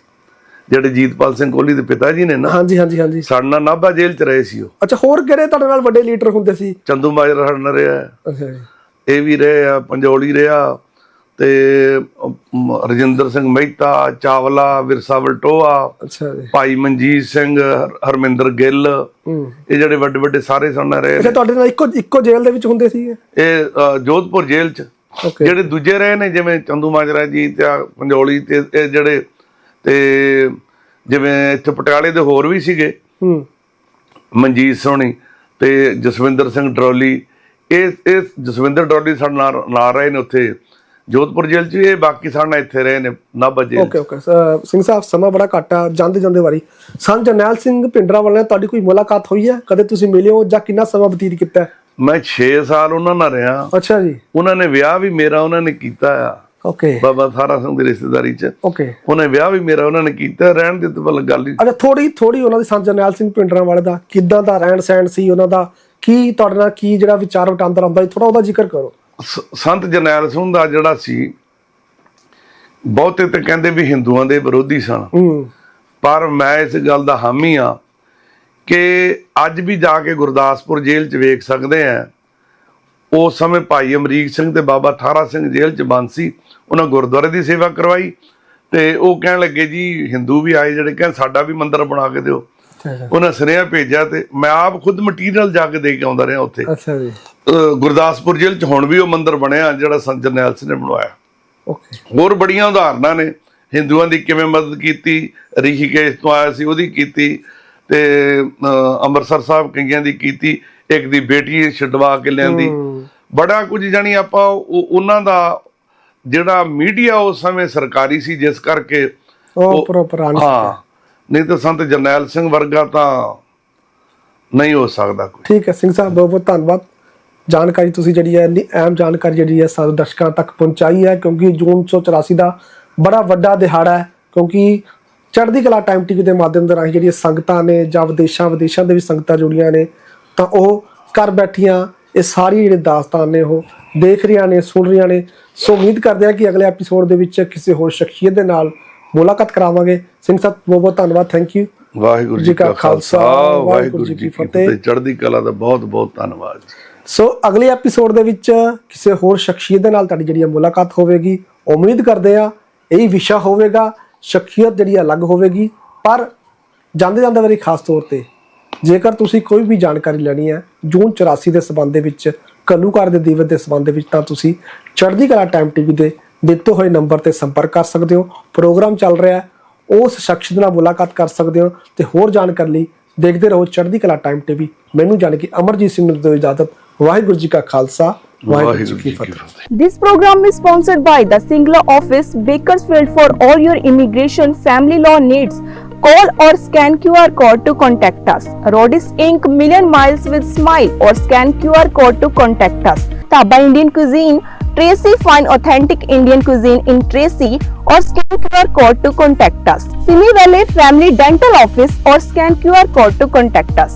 S2: ਜਿਹੜੇ ਜੀਤਪਾਲ ਸਿੰਘ ਕੋਹਲੀ ਦੇ ਪਿਤਾ ਜੀ ਨੇ ਨਾ
S1: ਹਾਂਜੀ ਹਾਂਜੀ ਹਾਂਜੀ।
S2: ਸਾਡੇ ਨਾਲ ਨਾਭਾ ਜੇਲ੍ਹ 'ਚ ਰਹੇ ਸੀ ਉਹ।
S1: ਅੱਛਾ ਹੋਰ ਕਿਹੜੇ ਤੁਹਾਡੇ ਨਾਲ ਵੱਡੇ ਲੀਡਰ ਹੁੰਦੇ ਸੀ?
S2: ਚੰਦੂ ਮਾਜਰਾ ਸਾਡੇ ਨਾਲ ਰਿਹਾ।
S1: ਅੱਛਾ ਜੀ।
S2: ਇਹ ਵੀ ਰਹੇ ਆ ਪੰਜੋਲੀ ਰਿਹਾ। ਤੇ ਰਜਿੰਦਰ ਸਿੰਘ ਮਹਿਤਾ ਚਾਵਲਾ ਵਿਰਸਾ ਵਲਟੋਆ
S1: ਅੱਛਾ ਜੀ।
S2: ਭਾਈ ਮਨਜੀਤ ਸਿੰਘ ਹਰ- ਹਰਮਿੰਦਰ ਗਿੱਲ ਇਹ ਜਿਹੜੇ ਵੱਡੇ ਵੱਡੇ ਸਾਰੇ ਨਾਲ ਰਹੇ
S1: ਅੱਛਾ। ਤੁਹਾਡੇ ਨਾਲ ਇੱਕੋ ਇੱਕੋ ਜੇਲ੍ਹ ਦੇ ਵਿੱਚ ਹੁੰਦੇ ਸੀ
S2: ਇਹ ਜੋਧਪੁਰ ਜੇਲ੍ਹ 'ਚ। ਜਿਹੜੇ ਦੂਜੇ ਰਹੇ ਨੇ ਜਿਵੇਂ ਚੰਦੂ ਮਾਜਰਾ ਜੀ ਤੇ ਪੰਜੋਲੀ ਤੇ ਇਹ ਜਿਹੜੇ ਤੇ ਜਿਵੇਂ ਇੱਥੇ ਪਟਿਆਲੇ ਦੇ ਹੋਰ ਵੀ ਸੀਗੇ।
S1: ਹੂੰ।
S2: ਮਨਜੀਤ ਸੋਹਣੀ ਤੇ ਜਸਵਿੰਦਰ ਸਿੰਘ ਡਰੋਲੀ। ਇਹ ਇਹ ਜਸਵਿੰਦਰ ਡਰੋਲੀ ਸਾਡੇ ਨਾਲ ਨਾਲ ਰਹੇ ਨੇ ਉੱਥੇ। ਜੋਧਪੁਰ ਜੇਲ੍ਹ 'ਚ ਇਹ ਬਾਕੀ ਸਾਡੇ ਇੱਥੇ ਰਹੇ ਨੇ ਨਾਭਾ ਜੇਲ੍ਹ 'ਚ।
S1: ਓਕੇ ਓਕੇ ਸ- ਸਿੰਘ ਸਾਹਿਬ ਸਮਾਂ ਬੜਾ ਘੱਟ ਆ ਜਾਂਦੇ ਜਾਂਦੇ ਵਾਰੀ। ਸੰਤ ਜਰਨੈਲ ਸਿੰਘ ਭਿੰਡਰਾ ਵਾਲਿਆਂ ਨਾਲ ਤੁਹਾਡੀ ਕੋਈ ਮੁਲਾਕਾਤ ਹੋਈ ਹੈ? ਕਦੇ ਤੁਸੀਂ ਮਿਲੇ ਹੋ ਜਾਂ ਕਿੰਨਾ ਸਮਾਂ ਬਤੀਤ ਕੀਤਾ? ਹੈ?
S2: ਮੈਂ 6 ਸਾਲ ਉਹਨਾਂ ਨਾਲ ਰਿਹਾ।
S1: ਅੱਛਾ ਜੀ।
S2: ਉਹਨਾਂ ਨੇ ਵਿਆਹ ਵੀ ਮੇਰਾ ਉਹਨਾਂ ਨੇ ਕੀਤਾ ਆ।
S1: ਓਕੇ
S2: ਬਾਬਾ ਸਾਰਾ ਸਿੰਘ ਦੀ ਰਿਸ਼ਤੇਦਾਰੀ 'ਚ।
S1: ਓਕੇ
S2: ਉਹਨੇ ਵਿਆਹ ਵੀ ਮੇਰਾ ਉਹਨਾਂ ਨੇ ਕੀਤਾ ਰਹਿਣ ਦੇ ਤੇ ਵੱਲ ਗੱਲ ਹੀ।
S1: ਅੱਛਾ ਥੋੜੀ ਥੋੜੀ ਉਹਨਾਂ ਦੀ ਸੰਤ ਜਰਨੈਲ ਸਿੰਘ ਭਿੰਡਰਾਂ ਵਾਲੇ ਦਾ। ਕਿੱਦਾਂ ਦਾ ਰਹਿਣ ਸਹਿਣ ਸੀ ਉਹਨਾਂ ਦਾ? ਕੀ ਤੁਹਾਡੇ ਨਾਲ ਕੀ ਜਿਹੜਾ ਵਿਚਾਰ ਵਟਾਂਦਰ ਆਉਂਦਾ ਥੋੜਾ ਉਹਦਾ ਜ਼ਿਕਰ ਕਰੋ।
S2: ਸ- ਸੰਤ ਜਰਨੈਲ ਸਿੰਘ ਦਾ ਜਿਹੜਾ ਸੀ ਬਹੁਤੇ ਤੇ ਕਹਿੰਦੇ ਵੀ ਹਿੰਦੂਆਂ ਦੇ ਵਿਰੋਧੀ ਸਨ। ਪਰ ਮੈਂ ਇਸ ਗੱਲ ਦਾ ਹਾਮੀ ਆ ਕਿ ਅੱਜ ਵੀ ਜਾ ਕੇ ਗੁਰਦਾਸਪੁਰ ਜੇਲ੍ਹ 'ਚ ਵੇਖ ਸਕਦੇ ਆ। ਉਸ ਸਮੇਂ ਭਾਈ ਅਮਰੀਕ ਸਿੰਘ ਤੇ ਬਾਬਾ ਠਾਰਾ ਸਿੰਘ ਜੇਲ੍ਹ 'ਚ ਬੰਦ ਸੀ। ਉਹਨਾਂ ਗੁਰਦੁਆਰੇ ਦੀ ਸੇਵਾ ਕਰਵਾਈ ਤੇ ਉਹ ਕਹਿਣ ਲੱਗੇ ਜੀ ਹਿੰਦੂ ਵੀ ਆਏ ਜਿਹੜੇ ਕਹਿੰਦੇ ਸਾਡਾ ਵੀ ਮੰਦਿਰ ਬਣਾ ਕੇ ਦਿਓ। ਉਹਨਾਂ ਸੁਨੇਹਾ ਭੇਜਿਆ ਤੇ ਮੈਂ ਆਪ ਖੁਦ ਮਟੀਰੀਅਲ ਜਾ ਕੇ ਦੇ ਕੇ ਆਉਂਦਾ ਰਿਹਾ ਉੱਥੇ।
S1: ਅੱਛਾ ਜੀ।
S2: ਗੁਰਦਾਸਪੁਰ ਜੇਲ੍ਹ 'ਚ ਹੁਣ ਵੀ ਉਹ ਮੰਦਿਰ ਬਣਿਆ ਜਿਹੜਾ ਸੰਤ ਜਰਨੈਲ ਸਿੰਘ ਨੇ ਬਣਵਾਇਆ।
S1: ਓਕੇ
S2: ਹੋਰ ਬੜੀਆਂ ਉਦਾਹਰਨਾਂ ਨੇ ਹਿੰਦੂਆਂ ਦੀ ਕਿਵੇਂ ਮਦਦ ਕੀਤੀ ਰਿਸ਼ੀਕੇਸ਼ ਤੋਂ ਆਇਆ ਸੀ ਉਹਦੀ ਕੀਤੀ ਤੇ ਅੰਮ੍ਰਿਤਸਰ ਸਾਹਿਬ ਕਈਆਂ ਦੀ ਕੀਤੀ ਇੱਕ ਦੀ ਬੇਟੀ ਛਡਵਾ ਕੇ ਲਿਆਂਦੀ। ਬੜਾ ਕੁਝ ਜਾਨੀ ਆਪਾਂ ਉਹ- ਉਹਨਾਂ ਦਾ ਜਿਹੜਾ ਮੀਡੀਆ ਉਸ ਸਮੇਂ ਸਰਕਾਰੀ ਸੀ ਜਿਸ ਕਰਕੇ
S1: ਉਹ ਪ੍ਰੋਪਰ
S2: ਹਾਂ ਨਹੀਂ ਤਾਂ ਸੰਤ ਜਰਨੈਲ ਸਿੰਘ ਵਰਗਾ ਤਾਂ ਨਹੀਂ ਹੋ ਸਕਦਾ ਕੋਈ।
S1: ਠੀਕ ਹੈ ਸਿੰਘ ਸਾਹਿਬ ਬਹੁਤ ਬਹੁਤ ਧੰਨਵਾਦ। ਜਾਣਕਾਰੀ ਤੁਸੀਂ ਜਿਹੜੀ ਹੈ ਅਹਿਮ ਜਾਣਕਾਰੀ ਜਿਹੜੀ ਹੈ ਸਾਰੇ ਦਰਸ਼ਕਾਂ ਤੱਕ ਪਹੁੰਚਾਈ ਹੈ ਕਿਉਂਕਿ ਜੂਨ 1984 ਦਾ ਬੜਾ ਵੱਡਾ ਦਿਹਾੜਾ ਹੈ ਕਿਉਂਕਿ ਚੜ੍ਹਦੀ ਕਲਾ ਟਾਈਮ ਟੀਵੀ ਦੇ ਮਾਧਿਅਮ ਦੇ ਰਾਹੀਂ ਜਿਹੜੀਆਂ ਸੰਗਤਾਂ ਨੇ ਜਾਂ ਵਿਦੇਸ਼ਾਂ ਵਿਦੇਸ਼ਾਂ ਦੇ ਵੀ ਸੰਗਤਾਂ ਜੁੜੀਆਂ ਨੇ ਤਾਂ ਉਹ ਘਰ ਬੈਠੀਆਂ ਇਹ ਸਾਰੀ ਜਿਹੜੇ ਦਾਸਤਾਨ ਨੇ ਉਹ ਦੇਖ ਰਹੀਆਂ ਨੇ ਸੁਣ ਰਹੀਆਂ ਨੇ। ਸੋ ਉਮੀਦ ਕਰਦੇ ਹਾਂ ਕਿ ਅਗਲੇ ਐਪੀਸੋਡ ਦੇ ਵਿੱਚ ਕਿਸੇ ਹੋਰ ਸ਼ਖਸੀਅਤ ਦੇ ਨਾਲ ਮੁਲਾਕਾਤ ਕਰਾਵਾਂਗੇ। ਸਿੰਘ ਸਾਹਿਬ ਬਹੁਤ ਬਹੁਤ ਧੰਨਵਾਦ ਥੈਂਕ ਯੂ
S2: ਵਾਹਿਗੁਰੂ ਜੀ ਕਾ ਖਾਲਸਾ ਵਾਹਿਗੁਰੂ ਜੀ ਕੀ ਫਤਿਹ। ਚੜ੍ਹਦੀ ਕਲਾ ਦਾ ਬਹੁਤ ਬਹੁਤ ਧੰਨਵਾਦ ਜੀ।
S1: ਸੋ ਅਗਲੇ ਐਪੀਸੋਡ ਦੇ ਵਿੱਚ ਕਿਸੇ ਹੋਰ ਸ਼ਖਸੀਅਤ ਦੇ ਨਾਲ ਤੁਹਾਡੀ ਜਿਹੜੀ ਹੈ ਮੁਲਾਕਾਤ ਹੋਵੇਗੀ, ਉਮੀਦ ਕਰਦੇ ਆ ਇਹ ਵਿਸ਼ਾ ਹੋਵੇਗਾ, ਸ਼ਖਸੀਅਤ ਜਿਹੜੀ ਅਲੱਗ ਹੋਵੇਗੀ, ਪਰ ਜਾਂਦੇ ਜਾਂਦੇ ਵਾਰੀ ਖਾਸ ਤੌਰ ਤੇ ਜੇਕਰ ਤੁਸੀਂ ਕੋਈ ਵੀ ਜਾਣਕਾਰੀ ਲੈਣੀ ਹੈ, ਜੂਨ 84 ਦੇ ਸਬੰਧ ਦੇ ਵਿੱਚ ਘੱਲੂਘਾਰ ਦੇ ਦੀਵਤ ਦੇ ਸਬੰਧ ਦੇ ਵਿੱਚ, ਤਾਂ ਤੁਸੀਂ ਚੜ੍ਹਦੀ ਕਲਾ ਟਾਈਮ ਟੀਵੀ ਦੇ ਦਿੱਤੇ ਹੋਏ ਨੰਬਰ ਤੇ ਸੰਪਰਕ ਕਰ ਸਕਦੇ ਹੋ, ਪ੍ਰੋਗਰਾਮ ਚੱਲ ਰਿਹਾ ਹੈ, ਉਸ ਸ਼ਖਸ ਨਾਲ ਮੁਲਾਕਾਤ ਕਰ ਸਕਦੇ ਹੋ ਤੇ ਹੋਰ ਜਾਣਕਾਰੀ ਲਈ ਦੇਖਦੇ ਰਹੋ ਚੜ੍ਹਦੀ ਕਲਾ ਟਾਈਮ ਟੀਵੀ ਮੈਨੂੰ ਜਾਣ ਕੇ ਅਮਰਜੀਤ ਸਿੰਘ ਨੂੰ ਦਿਓ ਇਜਾਜ਼ਤ ਵਾਹਿਗੁਰੂ ਜੀ ਕਾ ਖਾਲਸਾ ਵਾਹਿਗੁਰੂ ਜੀ ਕੀ
S2: ਫਤਿਹ
S3: This program is sponsored by the Singla Office, Bakersfield for all your immigration family law needs. Call or scan QR code to contact us. Rodis Inc. Million Miles with Smile or scan QR code to contact us. Taba Indian Cuisine, Tracy Fine Authentic Indian Cuisine in Tracy or scan QR code to contact us. Simi Valley Family Dental Office or scan QR code to contact us.